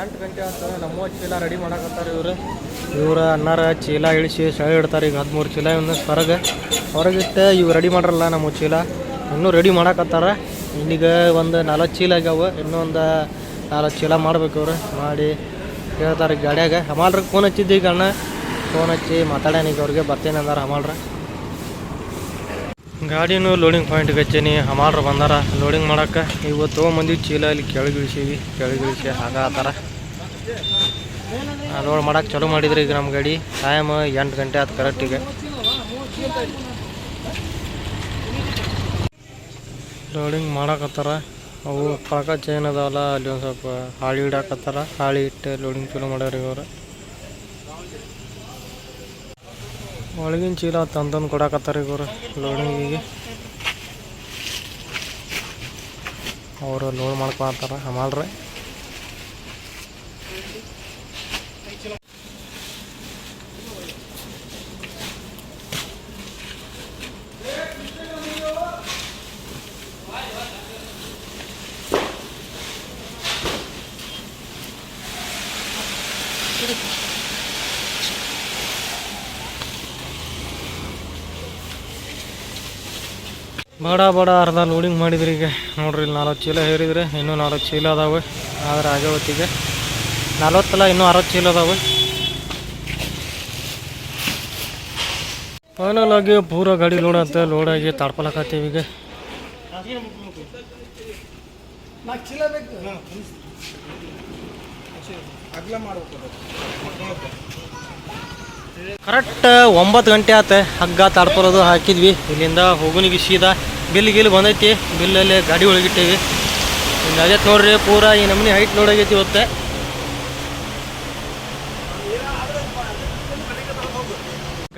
ಎಂಟು ಗಂಟೆ ಆಗ್ತದೆ, ನಮ್ಮ ಚೀಲ ರೆಡಿ ಮಾಡಕತ್ತಾರ ಇವ್ರು. ಇವ್ರ ಅನ್ನಾರ ಚೀಲ ಇಳಿಸಿ ಸೆಳೆ ಇಡ್ತಾರೆ ಈಗ ಹದಿಮೂರು ಚೀಲ ಇವನ್ನ ಹೊರಗೆ. ಹೊರಗಿಟ್ಟು ಇವ್ರು ರೆಡಿ ಮಾಡ್ರಲ್ಲ ನಮ್ಮ ಚೀಲ. ಇನ್ನೂ ರೆಡಿ ಮಾಡಕತ್ತಾರ. ಇಲ್ಲಿಗ ಒಂದು ನಾಲ್ಕು ಚೀಲ ಆಗ್ಯಾವ. ಇನ್ನೂ ಒಂದು ನಾಲ್ಕು ಚೀಲ ಮಾಡ್ಬೇಕು ಅವ್ರು. ಮಾಡಿ ಹೇಳ್ತಾರೆ ಗಾಡ್ಯಾಗ. ಹಮಾಲ್ರಿಗೆ ಫೋನ್ ಹಚ್ಚಿದ್ದೆ ಈಗ ಅಣ್ಣ. ಫೋನ್ ಹಚ್ಚಿ ಮಾತಾಡ್ಯಾನ ಈಗ ಅವ್ರಿಗೆ. ಬರ್ತೇನೆ ಅಂದಾರ ಹಮಾಲ್ರ. ಗಾಡಿನೂ ಲೋಡಿಂಗ್ ಪಾಯಿಂಟ್ಗೆ ಹಚ್ಚೀನಿ. ಹಮಾಲ್ರು ಬಂದಾರ. ಲೋಡಿಂಗ್ ಮಾಡಕ್ಕೆ ಇವತ್ತು ಮಂದಿ ಚೀಲ ಇಲ್ಲಿ ಕೆಳಗಿಳಿಸೀವಿ. ಕೆಳಗಿಳಿಸಿ ಹಾಗಾತಾರ ಲೋಡ್ ಮಾಡಕ್ಕೆ ಚಲೋ ಮಾಡಿದ್ರಿ ಈಗ ನಮ್ಮ ಗಾಡಿ. ಟೈಮ್ ಎಂಟು ಗಂಟೆ ಆಯ್ತು ಕರೆಕ್ಟಿಗೆ ಲೋಡಿಂಗ್ ಮಾಡಕತ್ತಾರ. ಅವು ಕಳಕ ಚೈನ್ ಅದಾವಲ್ಲ, ಅಲ್ಲಿ ಒಂದು ಸ್ವಲ್ಪ ಹಾಳಿ ಇಡಾಕತ್ತಾರ. ಹಾಳಿ ಇಟ್ಟು ಲೋಡಿಂಗ್ ಚಲೋ ಮಾಡ್ಯಾರ ಇವರು. ಒಳಗಿನ ಚೀಲ ತಂದು ಕೊಡಾಕತ್ತಾರ ಇವರು ಲೋಡಿಂಗಿಗೆ ಅವರು ಲೋಡ್ ಮಾಡ್ಕೊಳತ್ತಾರ ಹಮಾಲ್ರಿ. ಬಡ ಬಡ ಅರ್ಧ ಲೋಡಿಂಗ್ ಮಾಡಿದ್ರಿ ಈಗ. ನೋಡ್ರಿ ಇಲ್ಲಿ ನಾಲ್ಕು ಚೀಲ ಹೇರಿದ್ರೆ ಇನ್ನೂ ನಾಲ್ಕು ಚೀಲ ಅದಾವೆ. ಆದ್ರೆ ಆಗ ಹೊತ್ತಿಗೆ ನಲ್ವತ್ತಲ್ಲ ಇನ್ನೂ ಅರವತ್ತು ಚೀಲ ಅದಾವೆ. ಫೈನಲ್ ಆಗಿ ಪೂರ ಗಾಡಿ ಲೋಡ್ ಅಂತ ಲೋಡ್ ಆಗಿ ಚೀಲ ಈಗ ಕರೆಕ್ಟ್ ಒಂಬತ್ತು ಗಂಟೆ ಆತ ಹಗ್ಗ ತಾಡ್ಕೊರೋದು ಹಾಕಿದ್ವಿ. ಇಲ್ಲಿಂದ ಹೋಗುನಿಗೆ ಸೀದಾ ಬಿಲ್ ಗಿಲ್ ಬಂದೈತಿ. ಬಿಲ್ಲಲ್ಲಿ ಗಾಡಿ ಒಳಗಿಟ್ಟೇವಿ. ಇನ್ನು ಅದೇ ನೋಡ್ರಿ, ಪೂರ ಈ ನಮೂನಿ ಹೈಟ್ ಲೋಡ್ ಆಗೈತಿ ಇವತ್ತೆ.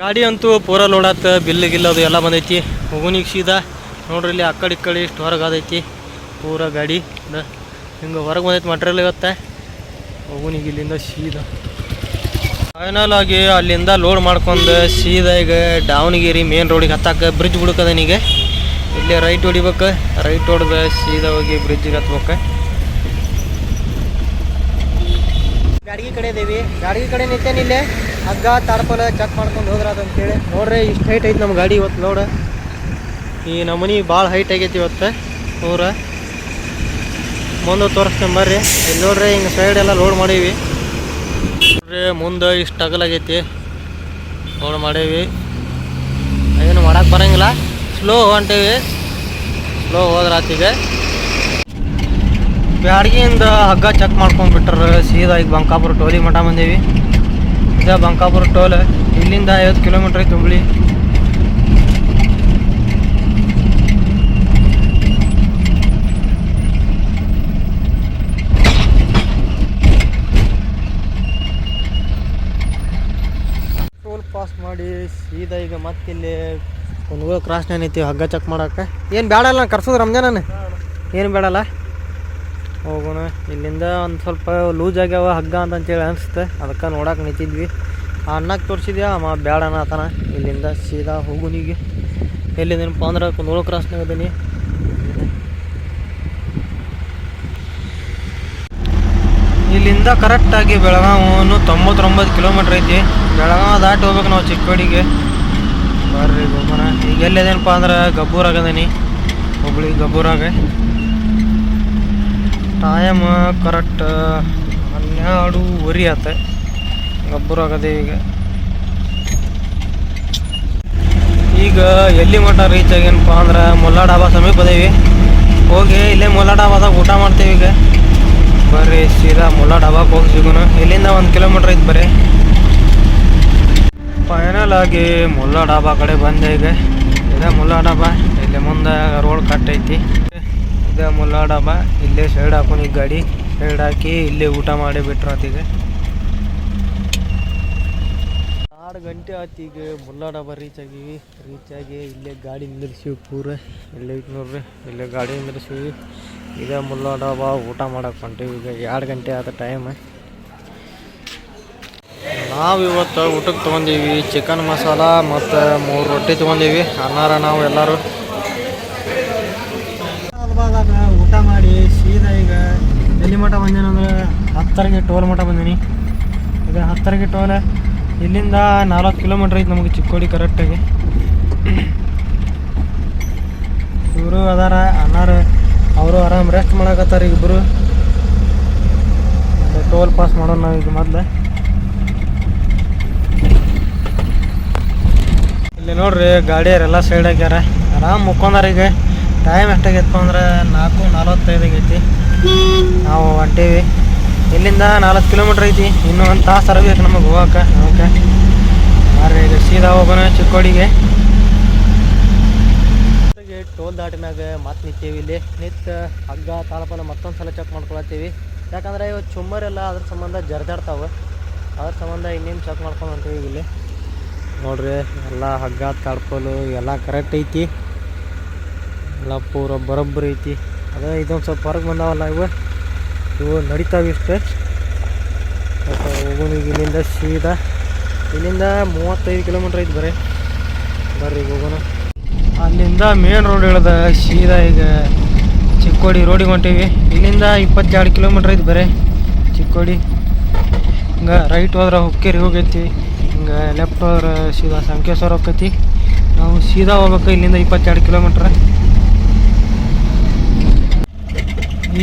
ಗಾಡಿ ಅಂತೂ ಪೂರ ಲೋಡ್ ಆತ, ಬಿಲ್ ಗಿಲ್ಲ ಅದು ಎಲ್ಲ ಬಂದೈತಿ. ಹೋಗುನಿಗೆ ಸೀದಾ ನೋಡ್ರಿ, ಇಲ್ಲಿ ಆ ಕಡೆ ಈ ಕಡೆ ಇಷ್ಟು ಹೊರಗೆ ಆದೈತಿ. ಪೂರ ಗಾಡಿ. ಹಿಂಗೆ ಹೊರಗೆ ಬಂದೈತಿ ಮಟ್ರಿಯಲ್ ಇವತ್ತೆ. ಹೋಗುನಿಗೆ ಇಲ್ಲಿಂದ ಸೀದಾ. ಫೈನಲ್ ಆಗಿ ಅಲ್ಲಿಂದ ಲೋಡ್ ಮಾಡ್ಕೊಂಡು, ಸೀದಾ ಈಗ ದಾವಣಗೆರೆ ಮೇನ್ ರೋಡಿಗೆ ಹತ್ತಾಕ ಬ್ರಿಡ್ಜ್ ಬಿಡ್ಕದನೀಗ ಇಲ್ಲಿ ರೈಟ್ ಹೊಡಿಬೇಕು ರೈಟ್ ಹೊಡೆದು ಸೀದಾ ಹೋಗಿ ಬ್ರಿಡ್ಜಿಗೆ ಹತ್ಬೇಕು. ಗಾಡಿಗೆ ಕಡೆ ಇದೀವಿ ಗಾಡಿಗೆ ಕಡೆ ನಿಂತೇನೆ ಇಲ್ಲೇ ಹಗ್ಗ, ತಾಡ್ಪಲ ಚೆಕ್ ಮಾಡ್ಕೊಂಡು ಹೋದ್ರ ಅಂತೇಳಿ. ನೋಡ್ರಿ, ಇಷ್ಟು ಹೈಟ್ ಐತಿ ನಮ್ಮ ಗಾಡಿ ಇವತ್ತು ಲೋಡ್ ಈ ನಮೂನಿ ಭಾಳ ಹೈಟ್ ಆಗೈತಿ ಇವತ್ತು, ಪೂರ. ಮುಂದೆ ತೋರಿಸ್ತೀನಿ ಬರ್ರಿ. ಇಲ್ಲಿ ನೋಡ್ರಿ, ಹಿಂಗೆ ಸೈಡ್ ಎಲ್ಲ ಲೋಡ್ ಮಾಡೀವಿ. ನೋಡ್ರಿ, ಮುಂದೆ ಇಷ್ಟು ಅಗಲಾಗೈತಿ ಲೋಡ್ ಮಾಡೀವಿ. ಏನು ಮಾಡಕ್ಕೆ ಬರಂಗಿಲ್ಲ. ಸ್ಲೋ ಹೊಂಟೀವಿ. ಸ್ಲೋ ಹೋದ್ರೆ ಆತಿಗೆ ಬ್ಯಾಡ್ಗಿಯಿಂದ ಹಗ್ಗ ಚೆಕ್ ಮಾಡ್ಕೊಂಡ್ಬಿಟ್ರೆ ಸೀದಾ ಈಗ ಬಂಕಾಪುರ ಟೋಲಿ ಮಠ ಬಂದೀವಿ. ಇದೇ ಬಂಕಾಪುರ ಟೋಲ್ ಇಲ್ಲಿಂದ ಐವತ್ತು ಕಿಲೋಮೀಟ್ರ್ ಐತಿ ಟೋಲ್ ಪಾಸ್ ಮಾಡಿ ಸೀದಾ ಈಗ ಮತ್ತಿಲ್ಲಿ ಕುಂದಗೋಳ ಕ್ರಾಸ್ ನಿಂತೀವಿ ಹಗ್ಗ ಚೆಕ್ ಮಾಡಕ್ಕೆ. ಏನು ಬೇಡಲ್ಲ ಕರ್ಸೋದು ರಂಜಾನ ಏನು ಬೇಡಲ್ಲ ಹೋಗೋಣ, ಇಲ್ಲಿಂದ ಒಂದು ಸ್ವಲ್ಪ ಲೂಸ್ ಆಗ್ಯಾವ ಹಗ್ಗ ಅಂತಂತೇಳಿ ಅನಿಸುತ್ತೆ. ಅದಕ್ಕೆ ನೋಡಕ್ಕೆ ನಿಂತಿದ್ವಿ. ಆ ಅಣ್ಣಕ್ಕೆ ತೋರಿಸಿದ್ಯಾ? ಅಮ್ಮ ಬೇಡ ಅನ್ನತಾನ ಇಲ್ಲಿಂದ ಸೀದಾ ಹೋಗುನಿಗೆ ಎಲ್ಲಿದ್ದೀನಪ್ಪ ಅಂದ್ರೆ ಕುಂದಗೋಳ ಕ್ರಾಸ್ನಾಗ ಇದೀನಿ ಇಲ್ಲಿಂದ ಕರೆಕ್ಟಾಗಿ ಬೆಳಗಾವನ್ನು ತೊಂಬತ್ತೊಂಬತ್ತು ಕಿಲೋಮೀಟ್ರ್ ಐತಿ. ಬೆಳಗಾವ ದಾಟಿ ಹೋಗ್ಬೇಕು ನಾವು ಚಿಕ್ಕೋಡಿಗೆ. ಬರ್ರಿ ಗೊಬ್ಬರ. ಈಗ ಎಲ್ಲಿದೇನಪ್ಪ ಅಂದ್ರೆ ಗಬ್ಬೂರಾಗ ಅದೀನಿ ಹುಬ್ಳಿ ಗಬ್ಬೂರಾಗ. ಟೈಮ್ ಕರೆಕ್ಟ್ ಹನ್ನೆರಡೂವರೆ ಆತ. ಗಬ್ಬೂರಾಗದೆ ಈಗ. ಈಗ ಎಲ್ಲಿ ಮಠ ರೀಚ್ ಆಗೇನಪ್ಪ ಅಂದ್ರೆ ಮುಲ್ಲಾ ಡಾಬಾ ಸಮೀಪ ಅದೇವಿ ಹೋಗಿ ಇಲ್ಲೇ ಮುಲ್ಲಾ ಡಾಬಾದಾಗ ಊಟ ಮಾಡ್ತೀವಿ ಈಗ. ಬರ್ರಿ, ಸೀದಾ ಮುಲ್ಲಾ ಡಬಾಕ್ ಹೋಗಿ ಸಿಗೋಣ. ಇಲ್ಲಿಂದ ಒಂದು ಕಿಲೋಮೀಟ್ರ್ ಐತೆ ಬರ್ರಿ. ಫೈನಲ್ ಆಗಿ ಮುಲ್ಲಾ ಡಾಬಾ ಕಡೆ ಬಂದೆ ಈಗ ಇದೇ ಮುಲ್ಲಾ ಡಾಬಾ ಇಲ್ಲಿ ಮುಂದೆ ರೋಡ್ ಕಟ್ ಐತಿ. ಇದೇ ಮುಲ್ಲಾ ಡಾಬಾ ಇಲ್ಲೇ ಸೈಡ್ ಹಾಕೊಂಡು ಈ ಗಾಡಿ. ಸೈಡ್ ಹಾಕಿ ಇಲ್ಲೇ ಊಟ ಮಾಡಿ ಬಿಟ್ರು ಆತೀಗ ಆರು ಗಂಟೆ ಆತು ಈಗ ಮುಲ್ಲಾ ಡಾಬಾ ರೀಚ್ ಆಗೀವಿ ರೀಚ್ ಆಗಿ ಇಲ್ಲೇ ಗಾಡಿ ನಿಂದಿರ್ಸಿವಿ ಪೂರ. ಇಲ್ಲೇ ನೋಡ್ರಿ ಇಲ್ಲೇ ಗಾಡಿ ನಿಂದಿರ್ಸಿವಿ ಇದೇ ಮುಲ್ಲೋಡ ಬಾ ಊಟ ಮಾಡಕ್ಕೆ ಹೊಂಟೀವಿ. ಈಗ ಎರಡು ಗಂಟೆ ಆದ ಟೈಮ್ ನಾವು ಇವತ್ತು ಊಟಕ್ಕೆ ತೊಗೊಂಡೀವಿ ಚಿಕನ್ ಮಸಾಲ ಮತ್ತು ಮೂರು ರೊಟ್ಟಿ ತೊಗೊಂಡೀವಿ. ಅನ್ನಾರ ನಾವು ಎಲ್ಲರೂ. ಊಟ ಮಾಡಿ ಸೀದಾ ಈಗ ಎಲ್ಲಿ ಮಠ ಬಂದೇನಂದ್ರೆ ಹತ್ತರಿಗೆ ಟೋಲ್ ಮಠ ಬಂದೀನಿ. ಈಗ ಹತ್ತರಿಗೆ ಟೋಲ್, ಇಲ್ಲಿಂದ ನಾಲ್ಕು ಕಿಲೋಮೀಟ್ರ್ ಐತೆ ನಮಗೆ ಚಿಕ್ಕೋಡಿ ಕರೆಕ್ಟಾಗಿ ಇವರು ಅದಾರ, ಅನ್ನಾರ ಅವರು ಆರಾಮ್ ರೆಸ್ಟ್ ಮಾಡಕತ್ತಾರ ಇಬ್ಬರು ಟೋಲ್ ಪಾಸ್ ಮಾಡೋಣ ನಾವು ಈಗ ಮೊದ್ಲು. ಇಲ್ಲಿ ನೋಡ್ರಿ ಗಾಡಿಯರೆಲ್ಲ ಸೈಡ್ ಹಾಕ್ಯಾರ ಆರಾಮ್ ಮುಕ್ಕೊಂಡಾರ ಈಗ. ಟೈಮ್ ಎಷ್ಟಾಗೈತಪ್ಪ ಅಂದ್ರೆ ನಾಲ್ಕು ನಲವತ್ತೈದು ಆಗೈತಿ. ನಾವು ಹೊಂಟೀವಿ. ಇಲ್ಲಿಂದ ನಾಲ್ಕು ಕಿಲೋಮೀಟ್ರ್ ಐತಿ. ಇನ್ನೂ ಒಂದು ತಾಸು ಅರಬೇಕು ನಮಗೆ ಹೋಗಕ್ಕೆ ಓಕೆ ಅರೆ ಈಗ ಸೀದಾ ಹೋಗೋಣ ಚಿಕ್ಕೋಡಿಗೆ. ಟೋಲ್ ದಾಟಿನಾಗ ಮತ್ತೆ ನಿಂತೀವಿ ಇಲ್ಲಿ. ನಿಂತು ಹಗ್ಗ ತಾಲಪನ ಮತ್ತೊಂದು ಸಲ ಚೆಕ್ ಮಾಡ್ಕೊಳತ್ತೀವಿ. ಯಾಕಂದ್ರೆ ಇವತ್ತು ಚುಮ್ಮರೆಲ್ಲ ಅದ್ರ ಸಂಬಂಧ ಜರ್ದಾಡ್ತಾವೆ ಅದ್ರ ಸಂಬಂಧ ಇನ್ನೇನು ಚೆಕ್ ಮಾಡ್ಕೊಂಡು ಹೊಂಟೀವಿ ಇಲ್ಲಿ. ನೋಡ್ರಿ, ಎಲ್ಲ ಹಗ್ಗ ತಾಡ್ಕೋಲು ಎಲ್ಲ ಕರೆಕ್ಟ್ ಐತಿ. ಎಲ್ಲ ಪೂರ ಬರೋಬ್ಬರಿ ಐತಿ. ಅದೇ ಇದೊಂದು ಸ್ವಲ್ಪ ಹೊರಗೆ ಬಂದಾವಲ್ಲ ಇವು. ಇವು ನಡೀತಾವೆ ಇಷ್ಟೇ. ಹೋಗೋಣ ಇಲ್ಲಿಂದ ಸೀದಾ. ಇಲ್ಲಿಂದ ಮೂವತ್ತೈದು ಕಿಲೋಮೀಟ್ರ್ ಐತಿ ಬರೀ. ಬರ್ರಿ ಈಗ ಹೋಗೋಣ. ಅಲ್ಲಿಂದ ಮೇನ್ ರೋಡ್ ಇಳ್ದ ಸೀದಾ ಈಗ ಚಿಕ್ಕೋಡಿ ರೋಡಿಗೆ ಹೊಂಟೀವಿ. ಇಲ್ಲಿಂದ ಇಪ್ಪತ್ತೆರಡು ಕಿಲೋಮೀಟ್ರ್ ಐತಿ ಬರೀ ಚಿಕ್ಕೋಡಿ. ಹಿಂಗೆ ರೈಟ್ ಹೋದ್ರೆ ಹುಕ್ಕೇರಿ ಹೋಗೈತಿ. ಹಿಂಗೆ ಲೆಫ್ಟ್ ಹೋದ್ರೆ ಸೀದಾ ಸಂಕೇಶ್ವರ ಹೋಗೈತಿ ನಾವು ಸೀದಾ ಹೋಗ್ಬೇಕು ಇಲ್ಲಿಂದ ಇಪ್ಪತ್ತೆರಡು ಕಿಲೋಮೀಟ್ರ್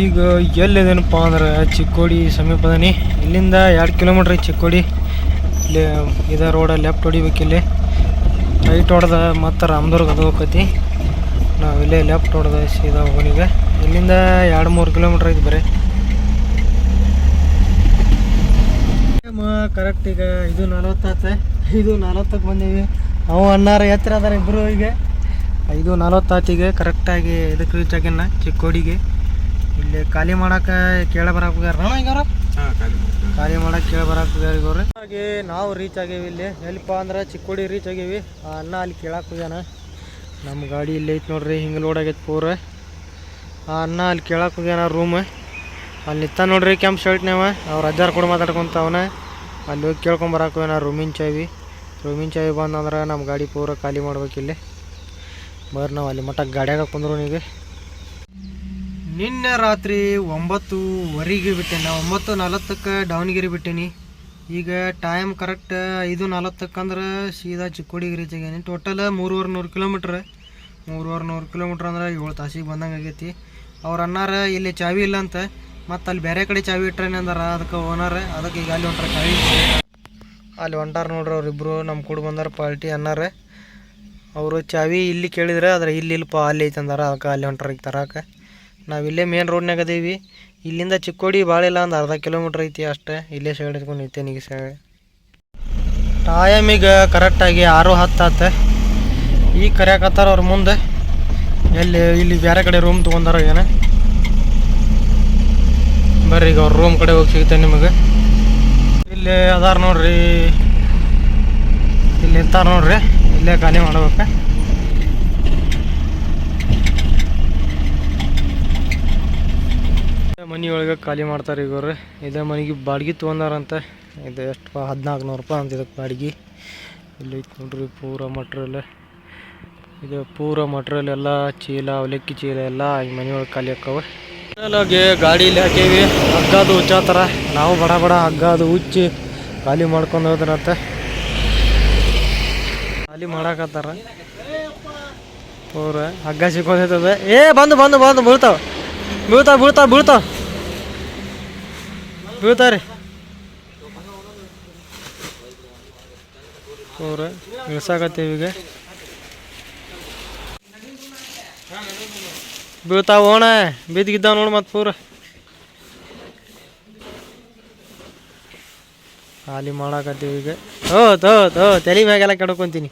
ಈಗ ಎಲ್ಲಿದೇನಪ್ಪ ಅಂದ್ರೆ ಚಿಕ್ಕೋಡಿ ಸಮೀಪದನಿ ಇಲ್ಲಿಂದ ಎರಡು ಕಿಲೋಮೀಟ್ರ್ ಐತಿ ಚಿಕ್ಕೋಡಿ. ಇಲ್ಲಿ ಇದೇ ರೋಡ ಲೆಫ್ಟ್ ಹೊಡಿಬೇಕು ಇಲ್ಲಿ ರೈಟ್ ಹೊಡೆದ ಮತ್ತು ರಾಮದುರ್ಗ ಅದು ನಾವು ಇಲ್ಲೇ ಲೆಫ್ಟ್ ಹೊಡೆದ ಸೀದಾ ಹೋಗೋನಿಗೆ ಇಲ್ಲಿಂದ ಎರಡು ಮೂರು ಕಿಲೋಮೀಟ್ರ್ ಐತಿ ಬರೀ. ಕರೆಕ್ಟ್ ಈಗ ಇದು ನಲವತ್ತಾತ ಐದು ನಲವತ್ತಕ್ಕೆ ಬಂದೀವಿ. ಅವು ಅಣ್ಣಾರ ಎತ್ತರ ಅದಾರ ಇಬ್ಬರು ಈಗ. ಐದು ನಲವತ್ತಾತಿಗೆ ಕರೆಕ್ಟಾಗಿ ಇದಕ್ಕೆ ರೀಚ್ ಆಗ್ಯನ ಚಿಕ್ಕೋಡಿಗೆ. ಇಲ್ಲಿ ಖಾಲಿ ಮಾಡೋಕೆ ಕೇಳ ಬರಕ್ಕೆ ಹಾಂ, ಖಾಲಿ? ಖಾಲಿ ಮಾಡಕ್ಕೆ ಕೇಳಿ ಬರಾಕ್ತದೆ ಅವ್ರಿಗೆ ಹಾಗೆ ನಾವು ರೀಚ್ ಆಗೇವಿ ಇಲ್ಲಿ. ಎಲ್ಲಿಪ್ಪ ಅಂದ್ರೆ ಚಿಕ್ಕೋಡಿ ರೀಚ್ ಆಗೇವಿ. ಆ ಅಣ್ಣ ಅಲ್ಲಿ ಕೇಳಕ್ಕೆ ಹೋಗ್ಯಾನ. ನಮ್ಮ ಗಾಡಿ ಇಲ್ಲಿ ಐತೆ ನೋಡ್ರಿ, ಹಿಂಗೆ ಲೋಡ್ ಆಗೈತೆ ಪೂರ. ಆ ಅಣ್ಣ ಅಲ್ಲಿ ಕೇಳಕ್ಕೆ ಹೋಗ್ಯಾನ ರೂಮ್ ಅಲ್ಲಿ ನಿತ್ತ ನೋಡ್ರಿ ಕೆಂಪ್ ಶರ್ಟ್ನೇವ ಅವ್ರ ಅಜ್ಜಾರ್ ಕೂಡ ಮಾತಾಡ್ಕೊಂತ ಅವನ. ಅಲ್ಲಿ ಹೋಗಿ ಕೇಳ್ಕೊಂಬರಕ್ಕೆ ಹೋಗ್ಯಾನ ರೂಮಿನ ಚಾವಿ. ರೂಮಿನ ಚಾವಿ ಬಂದಂದ್ರೆ ನಮ್ಮ ಗಾಡಿ ಪೂರ ಖಾಲಿ ಮಾಡ್ಬೇಕಿಲ್ಲಿ ಬರ್ರಿ ನಾವು ಅಲ್ಲಿ ಮಟ್ಟ ಗಾಡ್ಯಾಗ ಕುಂದ್ರು ಈಗ ನಿನ್ನೆ ರಾತ್ರಿ ಒಂಬತ್ತುವರೆಗೆ ಬಿಟ್ಟೇನೆ ಒಂಬತ್ತು ನಲವತ್ತಕ್ಕೆ ದಾವಣಗೆರೆ ಬಿಟ್ಟೀನಿ. ಈಗ ಟೈಮ್ ಕರೆಕ್ಟ್ ಐದು ನಲವತ್ತಕ್ಕಂದ್ರೆ ಸೀದಾ ಚಿಕ್ಕೋಡಿಗೆ ರೀಚ್ ಆಗೇನಿ ಟೋಟಲ್ ಮೂರುವರೆ ನೂರು ಕಿಲೋಮೀಟ್ರ್ ಮೂರುವರೆ ನೂರು ಕಿಲೋಮೀಟ್ರ್ ಅಂದ್ರೆ ಏಳು ತಾಸಿಗೆ ಬಂದಂಗೆ ಆಗೈತಿ. ಅವ್ರು ಅನ್ನಾರ ಇಲ್ಲಿ ಚಾವಿ ಇಲ್ಲ ಅಂತ ಮತ್ತು ಅಲ್ಲಿ ಬೇರೆ ಕಡೆ ಚಾವಿ ಇಟ್ರೇನೆ ಅಂದಾರ. ಅದಕ್ಕೆ ಓನರ್ ಅದಕ್ಕೆ ಈಗ ಅಲ್ಲಿ ಹೊಂಟ್ರ ಚಾವಿ ಅಲ್ಲಿ ಹೊಂಟಾರ ನೋಡ್ರಿ ಅವ್ರಿಬ್ರು ನಮ್ಮ ಕೂಡ ಬಂದಾರ ಪಾರ್ಟಿ ಅನ್ನಾರ. ಅವರು ಚಾವಿ ಇಲ್ಲಿ ಕೇಳಿದ್ರೆ ಆದ್ರೆ ಇಲ್ಲಿ ಇಲ್ಲಪ್ಪ ಅಲ್ಲಿ ಐತೆ ಅಂದಾರ ಅದಕ್ಕೆ ಅಲ್ಲಿ ಹೊಂಟ್ರ ಈಗ ತರಾಕ ನಾವು ಇಲ್ಲೇ ಮೇನ್ ರೋಡ್ನಾಗ ಅದೀವಿ. ಇಲ್ಲಿಂದ ಚಿಕ್ಕೋಡಿ ಭಾಳ ಇಲ್ಲ ಒಂದು ಅರ್ಧ ಕಿಲೋಮೀಟ್ರ್ ಐತಿ ಅಷ್ಟೇ. ಇಲ್ಲೇ ಸೈಡ್ ಇಟ್ಕೊಂಡು ನಿಂತೇನೆ ಈಗ ಸೈಡ್ ಟೈಮಿಗೆ ಕರೆಕ್ಟಾಗಿ ಆರು ಹತ್ತು ಆತ. ಈಗ ಕರೆಯಾಕತ್ತಾರ ಅವ್ರ ಮುಂದೆ ಎಲ್ಲಿ ಇಲ್ಲಿ ಬೇರೆ ಕಡೆ ರೂಮ್ ತೊಗೊಂಡಾರ ಏನ? ಬರ್ರಿ ಈಗ ಅವ್ರ ರೂಮ್ ಕಡೆ ಹೋಗಿ ಸಿಗುತ್ತೆ ನಿಮಗೆ. ಇಲ್ಲಿ ಅದಾರ ನೋಡ್ರಿ. ಇಲ್ಲಿ ಇರ್ತಾರ ನೋಡ್ರಿ. ಇಲ್ಲೇ ಖಾಲಿ ಮಾಡ್ಬೇಕು. ಮನೆ ಒಳಗೆ ಖಾಲಿ ಮಾಡ್ತಾರೆ ಇದೆ ಇದೇ ಮನೆಗೆ ಬಾಡಿಗೆ ತೊಗೊಂಡಾರಂತ. ಇದು ಎಷ್ಟು ಹದಿನಾಲ್ಕು ನೂರು ರೂಪಾಯಿ ಅಂತ ಇದಕ್ಕೆ ಬಾಡಿಗೆ. ಇಲ್ಲಿ ನೋಡ್ರಿ ಪೂರ ಮಟ್ರಿಯಲ್ ಇದು ಪೂರ ಮಟ್ರಿಯಲ್ ಎಲ್ಲ ಚೀಲ, ಅವಲಕ್ಕಿ ಚೀಲ ಎಲ್ಲ ಈ ಮನೆ ಒಳಗೆ ಖಾಲಿ ಹಾಕವ ಹೋಗಿ ಗಾಡೀಲಿ ಹಾಕೀವಿ. ಹಗ್ಗದು ಉಚ್ಚಾತರ. ನಾವು ಬಡ ಬಡ ಹಗ್ಗದು ಉಚ್ಚಿ ಖಾಲಿ ಮಾಡ್ಕೊಂಡು ಹೋದ್ರಂತ. ಖಾಲಿ ಮಾಡಾಕತ್ತಾರ. ಪೂರ ಹಗ್ಗ ಸಿಕ್ಕೊಂಡಿರ್ತದೆ ಏ, ಬಂದು ಬಂದು ಬಂದು ಬೀಳ್ತಾವ. ಬೀಳ್ತಾವ ಬೀಳ್ತಾವ ಬೀಳ್ತಾವ. ಬೀಳ್ತಾವ್ರಿ ಪೂರ ಇಳಿಸಾಕತ್ತೀವಿ ಬೀಳ್ತಾವ ಓಣ, ಬೀದಿಗಿದ್ದಾವ ನೋಡಿ ಮತ್ತೆ ಪೂರ. ಖಾಲಿ ಮಾಡಾಕತ್ತೀವಿ ಈಗ ಹೋ, ತೋ ತೋ, ತಲೆ ಮ್ಯಾಗೆಲ್ಲ ಕೆಡ್ಕೊಂತೀನಿ.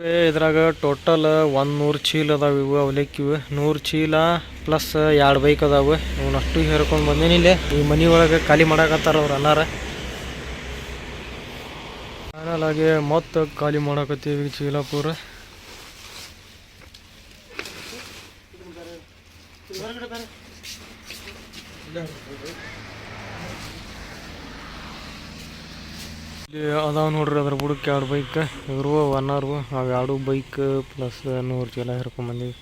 ಇದ್ರಾಗ ಟೋಟಲ್ ಒಂದು ನೂರು ಚೀಲ ಅದಾವ ಇವು ಅವಲಕ್ಕಿವು ನೂರು ಚೀಲ ಪ್ಲಸ್ ಎರಡು ಬೈಕ್ ಅದಾವು. ಇವನಷ್ಟು ಹೇರ್ಕೊಂಡು ಬಂದೇನಿ ಇಲ್ಲೇ. ಈ ಮನಿ ಒಳಗ ಖಾಲಿ ಮಾಡಕತ್ತಾರ ಅವ್ರು ಅನ್ನಾರ. ಫೈನಲ್ ಆಗಿ ಮತ್ತೆ ಖಾಲಿ ಮಾಡಾಕತ್ತೀವಿ ಚೀಲ ಪೂರ ಅದಾವ ನೋಡ್ರಿ ಅದ್ರ ಬುಡಕ್ಕೆ ಎರಡು ಬೈಕ್ ಇವರು ಒನ್ ಅವರ್ ಅವು ಎರಡು ಬೈಕ್ ಪ್ಲಸ್ ನೂರು ಚೀಲ ಬಂದಿವಿ.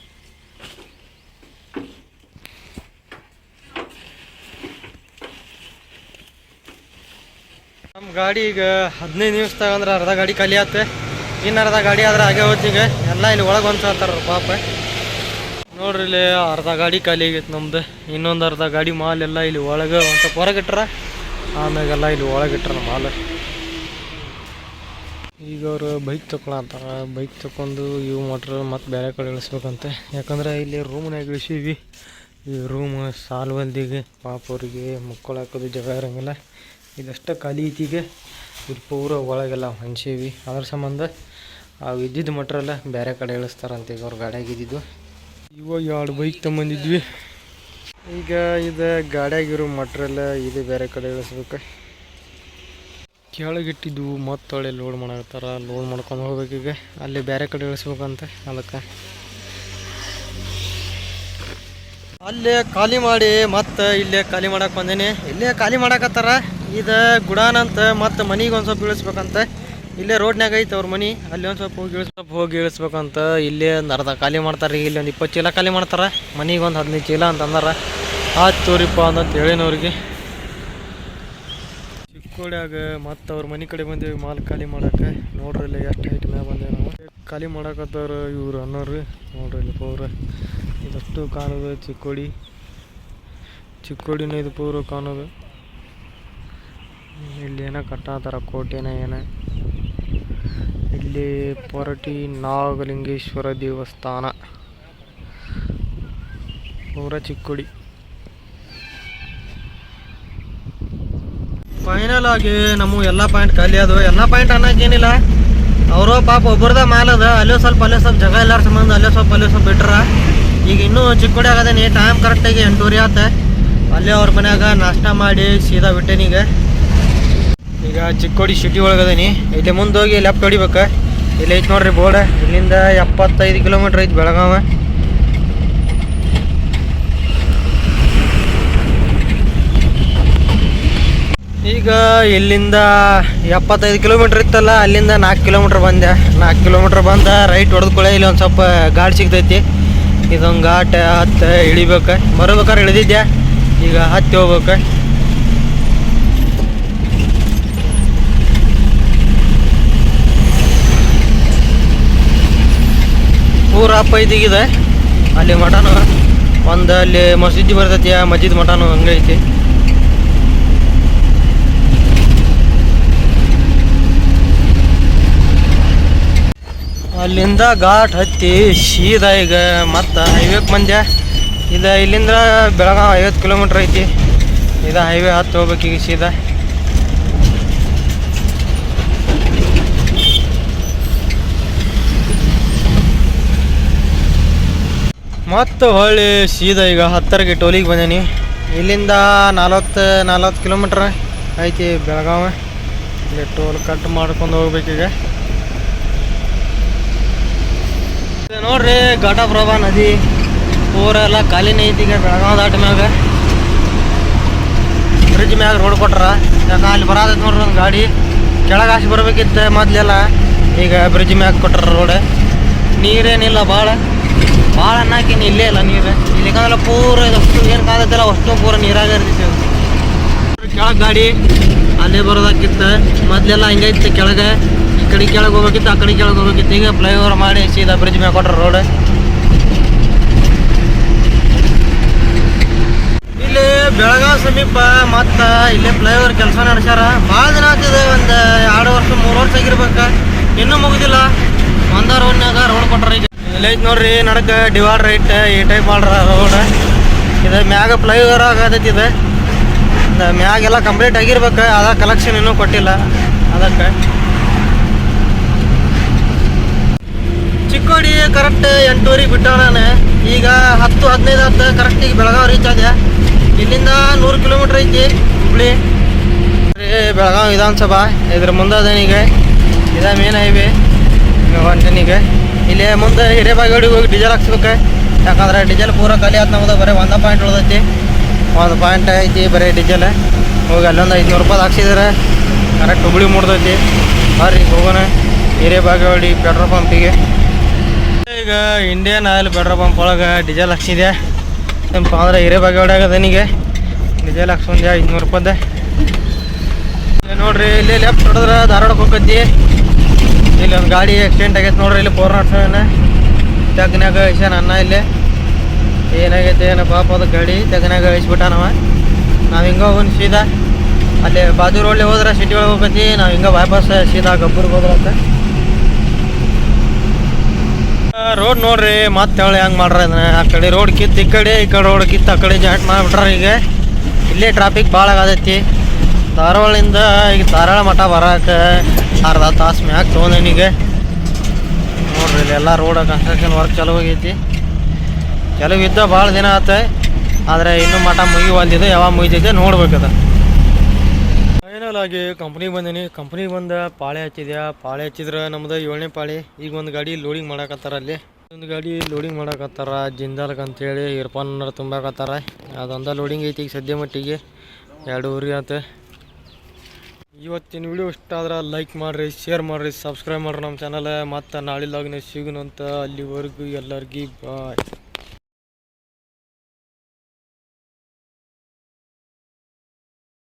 ನಮ್ಮ ಗಾಡಿ ಈಗ ಹದಿನೈದು ನಿಮಿಷದಾಗ ಅಂದ್ರೆ ಅರ್ಧ ಗಾಡಿ ಖಾಲಿ ಆತ್ತೆ. ಇನ್ನು ಅರ್ಧ ಗಾಡಿ ಆದ್ರೆ ಹಾಗೆ ಹೊತ್ತಿಗೆ ಎಲ್ಲ ಇಲ್ಲಿ ಒಳಗೆ ಹೊಂದ್ಸಾತಾರ ಪಾಪ. ನೋಡ್ರಿ ಇಲ್ಲಿ ಅರ್ಧ ಗಾಡಿ ಖಾಲಿ ಆಗೈತೆ ನಮ್ದು. ಇನ್ನೊಂದು ಅರ್ಧ ಗಾಡಿ ಮಾಲ್ ಎಲ್ಲ ಇಲ್ಲಿ ಒಳಗೆ ಒಂದು ಸ್ವಲ್ಪ ಹೊರಗಿಟ್ರ ಆಮ್ಯಾಗೆಲ್ಲ ಇಲ್ಲಿ ಒಳಗಿಟ್ರ ಮಾಲ್. ಈಗ ಅವರು ಬೈಕ್ ತಗೊಳತ್ತಾರ ಬೈಕ್ ತಗೊಂಡು ಇವು ಮೋಟ್ರ್ ಮತ್ತು ಬೇರೆ ಕಡೆ ಇಳಿಸ್ಬೇಕಂತೆ. ಯಾಕಂದ್ರೆ ಇಲ್ಲಿ ರೂಮ್ನಾಗ ಇಳಿಸೀವಿ ಈ ರೂಮ್ ಸಾಲ್ವಲ್ದಿಗೆ ಪಾಪ ಅವ್ರಿಗೆ ಹಾಕೋದು ಜಾಗ ಇರೋಂಗಿಲ್ಲ. ಇದಷ್ಟು ಖಾಲಿ ಐತಿಗೆ. ಇಲ್ಲಿ ಪೂರ ಒಳಗೆಲ್ಲ ಹೊಂಚೀವಿ ಅದ್ರ ಸಂಬಂಧ ಆ ಇದ್ದಿದ್ದು ಮಟ್ರಲ್ಲ ಬೇರೆ ಕಡೆ ಇಳಿಸ್ತಾರಂತೆ ಈಗ ಅವ್ರ ಗಾಡಿಯಾಗ ಇದ್ದಿದ್ದು. ಇವಾಗ ಎರಡು ಬೈಕ್ ತಗೊಂಬಂದಿದ್ವಿ. ಈಗ ಇದು ಗಾಡಿಯಾಗಿರೋ ಮಟ್ರೆಲ್ಲ ಇದು ಬೇರೆ ಕಡೆ ಇಳಿಸ್ಬೇಕು. ಕೆಳಗಿಟ್ಟಿದ್ವು ಮತ್ತೊಳ್ಳೆ ಲೋಡ್ ಮಾಡತ್ತಾರ ಲೋಡ್ ಮಾಡ್ಕೊಂಡು ಹೋಗ್ಬೇಕೀಗ ಅಲ್ಲಿ ಬೇರೆ ಕಡೆ ಇಳಿಸ್ಬೇಕಂತ, ಅದಕ್ಕೆ. ಅಲ್ಲೇ ಖಾಲಿ ಮಾಡಿ ಮತ್ತೆ ಇಲ್ಲೇ ಖಾಲಿ ಮಾಡಕ್ಕೆ ಬಂದೇನೆ. ಇಲ್ಲೇ ಖಾಲಿ ಮಾಡಕತ್ತಾರ, ಇದು ಗುಡಾನಂತ ಮತ್ತೆ ಮನಿಗೆ ಒಂದು ಸ್ವಲ್ಪ ಇಳಿಸ್ಬೇಕಂತ. ಇಲ್ಲೇ ರೋಡ್ನ್ಯಾಗ ಐತೆ ಅವ್ರ ಮನಿ, ಅಲ್ಲಿ ಒಂದು ಸ್ವಲ್ಪ ಹೋಗಿ ಇಳಿಸ್, ಸ್ವಲ್ಪ ಹೋಗಿ ಇಳಿಸ್ಬೇಕಂತ. ಇಲ್ಲೇ ಒಂದು ಅರ್ಧ ಖಾಲಿ ಮಾಡ್ತಾರೆ ಇಲ್ಲಿ ಒಂದು ಇಪ್ಪತ್ತು ಚೀಲ ಖಾಲಿ ಮಾಡ್ತಾರೆ. ಮನಿಗೆ ಒಂದು ಹದಿನೈದು ಚೀಲ ಅಂತ ಅಂದಾರ ಆಯ್ತು ತೋರಿಪ್ಪ ಅಂತ ಹೇಳಿನವ್ರಿಗೆ. ಚಿಕ್ಕೋಡ್ಯಾಗ ಮತ್ತೆ ಅವ್ರ ಮನೆ ಕಡೆ ಬಂದೇವಿ ಮಾಲ್ ಖಾಲಿ ಮಾಡಕ್ಕೆ ನೋಡ್ರಿ ಇಲ್ಲಿ ಎಷ್ಟು ಹೈಟ್ ಮ್ಯಾಗ ಬಂದೇವಿ ನಾವು. ಖಾಲಿ ಮಾಡಕತ್ತವ್ರು ಇವ್ರು ಅನ್ನೋರು ನೋಡ್ರಿ ಇಲ್ಲಿ ಪೂರ ಇದಷ್ಟು ಕಾಣೋದು ಚಿಕ್ಕೋಡಿ. ಚಿಕ್ಕೋಡಿನ ಇದು ಪೂರ ಕಾಣೋದು. ಇಲ್ಲಿ ಏನೋ ಕಟ್ಟಾತಾರ, ಕೋಟೆನ ಏನ. ಇಲ್ಲಿ ಪೊರಟಿ ನಾಗಲಿಂಗೇಶ್ವರ ದೇವಸ್ಥಾನ. ಪೂರ ಚಿಕ್ಕೋಡಿ. ಫೈನಲ್ ಆಗಿ ನಮ್ಮ ಎಲ್ಲ ಪಾಯಿಂಟ್ ಖಾಲಿ ಅದು ಎಲ್ಲ ಪಾಯಿಂಟ್ ಅನ್ನೋಕ್ಕೇನಿಲ್ಲ ಅವರು ಪಾಪ ಒಬ್ಬರದ ಮಾಲ್ ಅದ. ಅಲ್ಲೇ ಸ್ವಲ್ಪ ಅಲ್ಲೇ ಸ್ವಲ್ಪ ಜಾಗ ಎಲ್ಲಾರ ಸಂಬಂಧ, ಅಲ್ಲೇ ಸ್ವಲ್ಪ ಅಲ್ಲೇ ಸ್ವಲ್ಪ ಬಿಟ್ರ. ಈಗ ಇನ್ನೂ ಚಿಕ್ಕೋಡಿ ಆಗದೇನಿ ಟೈಮ್ ಕರೆಕ್ಟಾಗಿ ಎಂಟೂವರೆ ಆತ. ಅಲ್ಲೇ ಅವ್ರ ಮನ್ಯಾಗ ನಾಷ್ಟ ಮಾಡಿ ಸೀದಾ ಬಿಟ್ಟೇನೀಗ ಈಗ. ಚಿಕ್ಕೋಡಿ ಸಿಟಿ ಒಳಗದೇನಿ ಇಲ್ಲಿ ಮುಂದೆ ಹೋಗಿ ಲೆಫ್ಟ್ ಹೊಡಿಬೇಕು. ಇಲ್ಲಿ ಐತೆ ನೋಡ್ರಿ ಬೋರ್ಡ್. ಇಲ್ಲಿಂದ ಎಪ್ಪತ್ತೈದು ಕಿಲೋಮೀಟ್ರ್ ಐತಿ ಬೆಳಗಾವ. ಈಗ ಇಲ್ಲಿಂದ ಎಪ್ಪತ್ತೈದು ಕಿಲೋಮೀಟ್ರ್ ಇತ್ತಲ್ಲ, ಅಲ್ಲಿಂದ ನಾಲ್ಕು ಕಿಲೋಮೀಟ್ರ್ ಬಂದೆ. ನಾಲ್ಕು ಕಿಲೋಮೀಟ್ರ್ ಬಂದ ರೈಟ್ ಹೊಡೆದ್ಕೊಳ್ಳೆ ಇಲ್ಲಿ ಒಂದು ಸ್ವಲ್ಪ ಘಾಟ್ ಸಿಗ್ತೈತಿ. ಇದೊಂದು ಘಾಟ್ ಹತ್ತು ಇಳಿಬೇಕು. ಬರಬೇಕಾದ್ರೆ ಇಳಿದಿದ್ದೆ ಈಗ ಹತ್ತಿ ಹೋಗ್ಬೇಕು. ಊರ ಅಪ್ಪ ಇದಿಗಿದೆ ಅಲ್ಲಿ ಮಠನು ಒಂದು ಅಲ್ಲಿ ಮಸೀದಿ ಬರ್ತೈತಿ ಆ ಮಸ್ಜಿದ್ ಮಠನು ಹಂಗೈತಿ. ಅಲ್ಲಿಂದ ಘಾಟ್ ಹತ್ತಿ ಸೀದಾ ಈಗ ಮತ್ತು ಹೈವೇಗೆ ಬಂದೆ. ಇದು ಇಲ್ಲಿಂದ ಬೆಳಗಾವಿ ಐವತ್ತು ಕಿಲೋಮೀಟ್ರ್ ಐತಿ. ಇದು ಹೈವೇ ಹತ್ತು ಹೋಗ್ಬೇಕು ಈಗ ಸೀದಾ. ಮತ್ತು ಹೊಳ್ಳಿ ಸೀದಾ ಈಗ ಹತ್ತರಿಗೆ ಟೋಲಿಗೆ ಬಂದೇನಿ. ಇಲ್ಲಿಂದ ನಲ್ವತ್ತು ನಲ್ವತ್ತು ಕಿಲೋಮೀಟ್ರ್ ಐತಿ ಬೆಳಗಾವಿ. ಇಲ್ಲಿ ಟೋಲ್ ಕಟ್ ಮಾಡ್ಕೊಂಡು ಹೋಗ್ಬೇಕೀಗ ಇದು ನೋಡ್ರಿ ಘಟಪ್ರಭಾ ನದಿ. ಪೂರ ಎಲ್ಲ ಖಾಲಿನೇ ಐತಿ ಈಗ ಬೆಳಗಾವ್ ದಾಟ ಮ್ಯಾಗ. ಬ್ರಿಡ್ಜ್ ಮ್ಯಾಗ ರೋಡ್ ಕೊಟ್ರ. ಯಾಕ ಅಲ್ಲಿ ಬರತೈತಿ ನೋಡ್ರಿ ಒಂದು ಗಾಡಿ. ಕೆಳಗೆ ಹಾಸಿ ಬರ್ಬೇಕಿತ್ತು ಮೊದ್ಲೆಲ್ಲ. ಈಗ ಬ್ರಿಡ್ಜ್ ಮ್ಯಾಗ ಕೊಟ್ರ ರೋಡ್ ನೀರೇನಿಲ್ಲ ಭಾಳ ಭಾಳ ಅನ್ನಕೇನು ಇಲ್ಲೇ ಇಲ್ಲ ನೀರು. ಇಲ್ಲಿ ಯಾಕಂದ್ರೆ ಪೂರ ಇದಷ್ಟು ಏನು ಕಾದೈತಲ್ಲ ಅಷ್ಟು ಪೂರ ನೀರಾಗ ಇರ್ತೈತಿ ಕೆಳಗೆ ಗಾಡಿ. ಅಲ್ಲೇ ಬರೋದಾಕಿತ್ತು ಮೊದ್ಲೆಲ್ಲ ಹಿಂಗೈತಿ ಕೆಳಗೆ. ಕಡೆ ಕೆಳಗೆ ಹೋಗ್ಬೇಕಿತ್ತು, ಆ ಕಡೆ ಕೆಳಗೆ ಹೋಗ್ಬೇಕಿತ್ತು. ಈಗ ಫ್ಲೈಓವರ್ ಮಾಡಿ ಸೀದಾ ಬ್ರಿಡ್ಜ್ ಮೇಲೆ ಕೊಟ್ರ ರೋಡ್ ಇಲ್ಲಿ ಬೆಳಗಾವ್ ಸಮೀಪ ಮತ್ತು ಇಲ್ಲಿ ಫ್ಲೈಓವರ್ ಕೆಲಸ ನಡೆಸ್ಯಾರ. ಭಾಳ ದಿನ ಆಗ್ತಿದೆ ಒಂದು ಎರಡು ವರ್ಷ, ಮೂರು ವರ್ಷ ಆಗಿರ್ಬೇಕು. ಇನ್ನೂ ಮುಗಿದಿಲ್ಲ. ಒಂದ ರೋಡ್ನಾಗ ರೋಡ್ ಕೊಟ್ರ ಈಗ. ಇಲ್ಲೈತೆ ನೋಡ್ರಿ, ನಡಕ ಡಿವೈಡ್ ರೈಟ್ ಈ ಟೈಪ್ ಮಾಡ್ರ ರೋಡ್ ಇದು ಮ್ಯಾಗ ಫ್ಲೈಓವರ್ ಆಗತೈತಿ ಇದು. ಮ್ಯಾಗೆಲ್ಲ ಕಂಪ್ಲೀಟ್ ಆಗಿರ್ಬೇಕು, ಅದ ಕಲೆಕ್ಷನ್ ಇನ್ನೂ ಕೊಟ್ಟಿಲ್ಲ. ಅದಕ್ಕೆ. ಚಿಕ್ಕೋಡಿ ಕರೆಕ್ಟ್ ಎಂಟೂರಿಗೆ ಬಿಟ್ಟ ನಾನು ಈಗ ಹತ್ತು, ಹದಿನೈದು ಹತ್ತು ಕರೆಕ್ಟ್ ಈಗ ಬೆಳಗಾವಿ ರೀಚ್ ಆದೆ ಇಲ್ಲಿಂದ ನೂರು ಕಿಲೋಮೀಟ್ರ್ ಐತಿ ಹುಬ್ಳಿ. ಬೆಳಗಾವಿ ವಿಧಾನಸಭಾ, ಇದ್ರ ಮುಂದೆ ಅದೇನೀಗ ಇದ ಮೇನ್ ಹೈವೇ ಹೊಂಟನೀಗ ಇಲ್ಲಿ ಮುಂದೆ ಹಿರೇಬಾಗೇಡಿಗೆ ಹೋಗಿ ಡೀಸೆಲ್ ಹಾಕ್ಸ್ಬೇಕು. ಯಾಕಂದ್ರೆ ಡೀಸೆಲ್ ಪೂರ ಖಾಲಿ ಆಯ್ತು ನಮ್ದು, ಬರೀ ಒಂದ ಪಾಯಿಂಟ್ ಉಳ್ದೈತಿ. ಒಂದು ಪಾಯಿಂಟ್ ಐತಿ ಬರೀ ಡೀಸೆಲ್ ಹೋಗಿ ಅಲ್ಲೊಂದು ಐದುನೂರು ರೂಪಾಯಿ ಹಾಕ್ಸಿದ್ರೆ. ಕರೆಕ್ಟ್ ಹುಬ್ಳಿ ಮುಡ್ದೈತಿ ಬರ್ರಿ, ಹೋಗೋಣ. ಹಿರೇಬಾಗೇವಾಡಿ ಪೆಟ್ರೋಲ್ ಪಂಪಿಗೆ ಈಗ ಇಂಡಿಯನ್ ಆಯಿಲ್ ಪೆಟ್ರೋಲ್ ಪಂಪ್ ಒಳಗೆ ಡೀಸೆಲ್ ಹಾಕ್ಸಿದೆ ಏನಪ್ಪ ಅಂದ್ರೆ ಹಿರೇಬಾಗೇವಾಡಿ ಆಗದನಿಗೆ ಡೀಸೆಲ್ ಹಾಕ್ಸೊಂದೆ ಐದುನೂರು ರೂಪಾಯ್ದೆ. ನೋಡ್ರಿ, ಇಲ್ಲಿ ಲೆಫ್ಟ್ ಹೊಡೆದ್ರೆ ಧಾರವಾಡಕ್ಕೆ ಹೋಗತ್ತಿ ಇಲ್ಲಿ ಒಂದು ಗಾಡಿ ಆಕ್ಸಿಡೆಂಟ್ ಆಗೈತೆ ನೋಡ್ರಿ, ಇಲ್ಲಿ ಫೋರ್ ನಾಟ್ ಸೆವೆನ್ ತೆಗ್ನಾಗ ಅನ್ನ ಇಲ್ಲಿ. ಏನಾಗೈತೆ ಏನೋ ಪಾಪ ಅದು ಗಾಡಿ, ತೆಗ್ನಾಗ ನಾವ ನಾವು ಹಿಂಗೆ ಹೋಗೋಣ ಸೀದಾ. ಅಲ್ಲಿ ಬಾಜು ರೋಡ್ಲಿ ಹೋದ್ರೆ ಸಿಟಿ ಒಳಗೆ ಹೋಗತಿ ನಾವು ಹಿಂಗೆ ವಾಪಸ್ ಸೀದಾ ಗಬ್ಬರ್ಗೆ ಹೋದ್ರಂತ ರೋಡ್ ನೋಡ್ರಿ, ಮತ್ತೆ ಹೇಳಿ ಹೆಂಗೆ ಮಾಡ್ರಿ ಅದನ್ನ. ಆ ಕಡೆ ರೋಡ್ ಕಿತ್ತು ಈ ಕಡೆ ಈ ಕಡೆ ರೋಡ್ ಕಿತ್ತು ಆ ಕಡೆ ಜಾಯಿಂಟ್ ಮಾಡಿಬಿಟ್ರ ಈಗ ಇಲ್ಲೇ ಟ್ರಾಫಿಕ್ ಭಾಳ ಆಗತೈತಿ. ಧಾರವಾಳಿಂದ ಈಗ ಧಾರವಾಳ ಮಠ ಬರೋಕೆ ಅರ್ಧ ತಾಸು ಮ್ಯಾಗ ತೊಗೊಂಡೇನಿಗೆ ನೋಡ್ರಿ ಇಲ್ಲೆಲ್ಲ ರೋಡ್ ಕನ್ಸ್ಟ್ರಕ್ಷನ್ ವರ್ಕ್ ಚಲೋ ಹೋಗೈತಿ ಕೆಲವು ಇದ್ದ ಭಾಳ ದಿನ ಆತ, ಆದರೆ ಇನ್ನೂ ಮಠ ಮುಗಿವಲ್ದಿದೆ, ಯಾವಾಗ ಮುಗಿತೈತೆ ನೋಡ್ಬೇಕದ ಆಗಿ ಕಂಪ್ನಿಗೆ ಬಂದೀನಿ. ಕಂಪ್ನಿಗೆ ಬಂದ ಪಾಳೆ ಹಚ್ಚಿದ್ಯಾ? ಪಾಳೆ ಹಚ್ಚಿದ್ರೆ ನಮ್ದು ಏಳನೇ ಪಾಳಿ. ಈಗ ಒಂದು ಗಾಡಿ ಲೋಡಿಂಗ್ ಮಾಡಕತ್ತಾರ ಅಲ್ಲಿ. ಒಂದು ಗಾಡಿ ಲೋಡಿಂಗ್ ಮಾಡಕತ್ತಾರ. ಜಿಂದಾಲ್ಕ್ ಅಂತೇಳಿ ಇರ್ಪಾನ್ ತುಂಬಾಕತ್ತಾರ. ಅದೊಂದ ಲೋಡಿಂಗ್ ಐತಿ ಈಗ ಸದ್ಯ ಮಟ್ಟಿಗೆ. ಎರಡು ಊರಿ ಆತ. ಇವತ್ತಿನ ವಿಡಿಯೋ ಇಷ್ಟ ಆದ್ರೆ ಲೈಕ್ ಮಾಡಿರಿ ಶೇರ್ ಮಾಡಿರಿ ಸಬ್ಸ್ಕ್ರೈಬ್ ಮಾಡಿರಿ ನಮ್ಮ ಚಾನಲ್ ಮತ್ತು ನಾಳೆ ಲಾಗಿನ ಸಿಗುನಂತ ಅಲ್ಲಿವರೆಗೂ ಎಲ್ಲರಿಗೂ ಬಾಯ್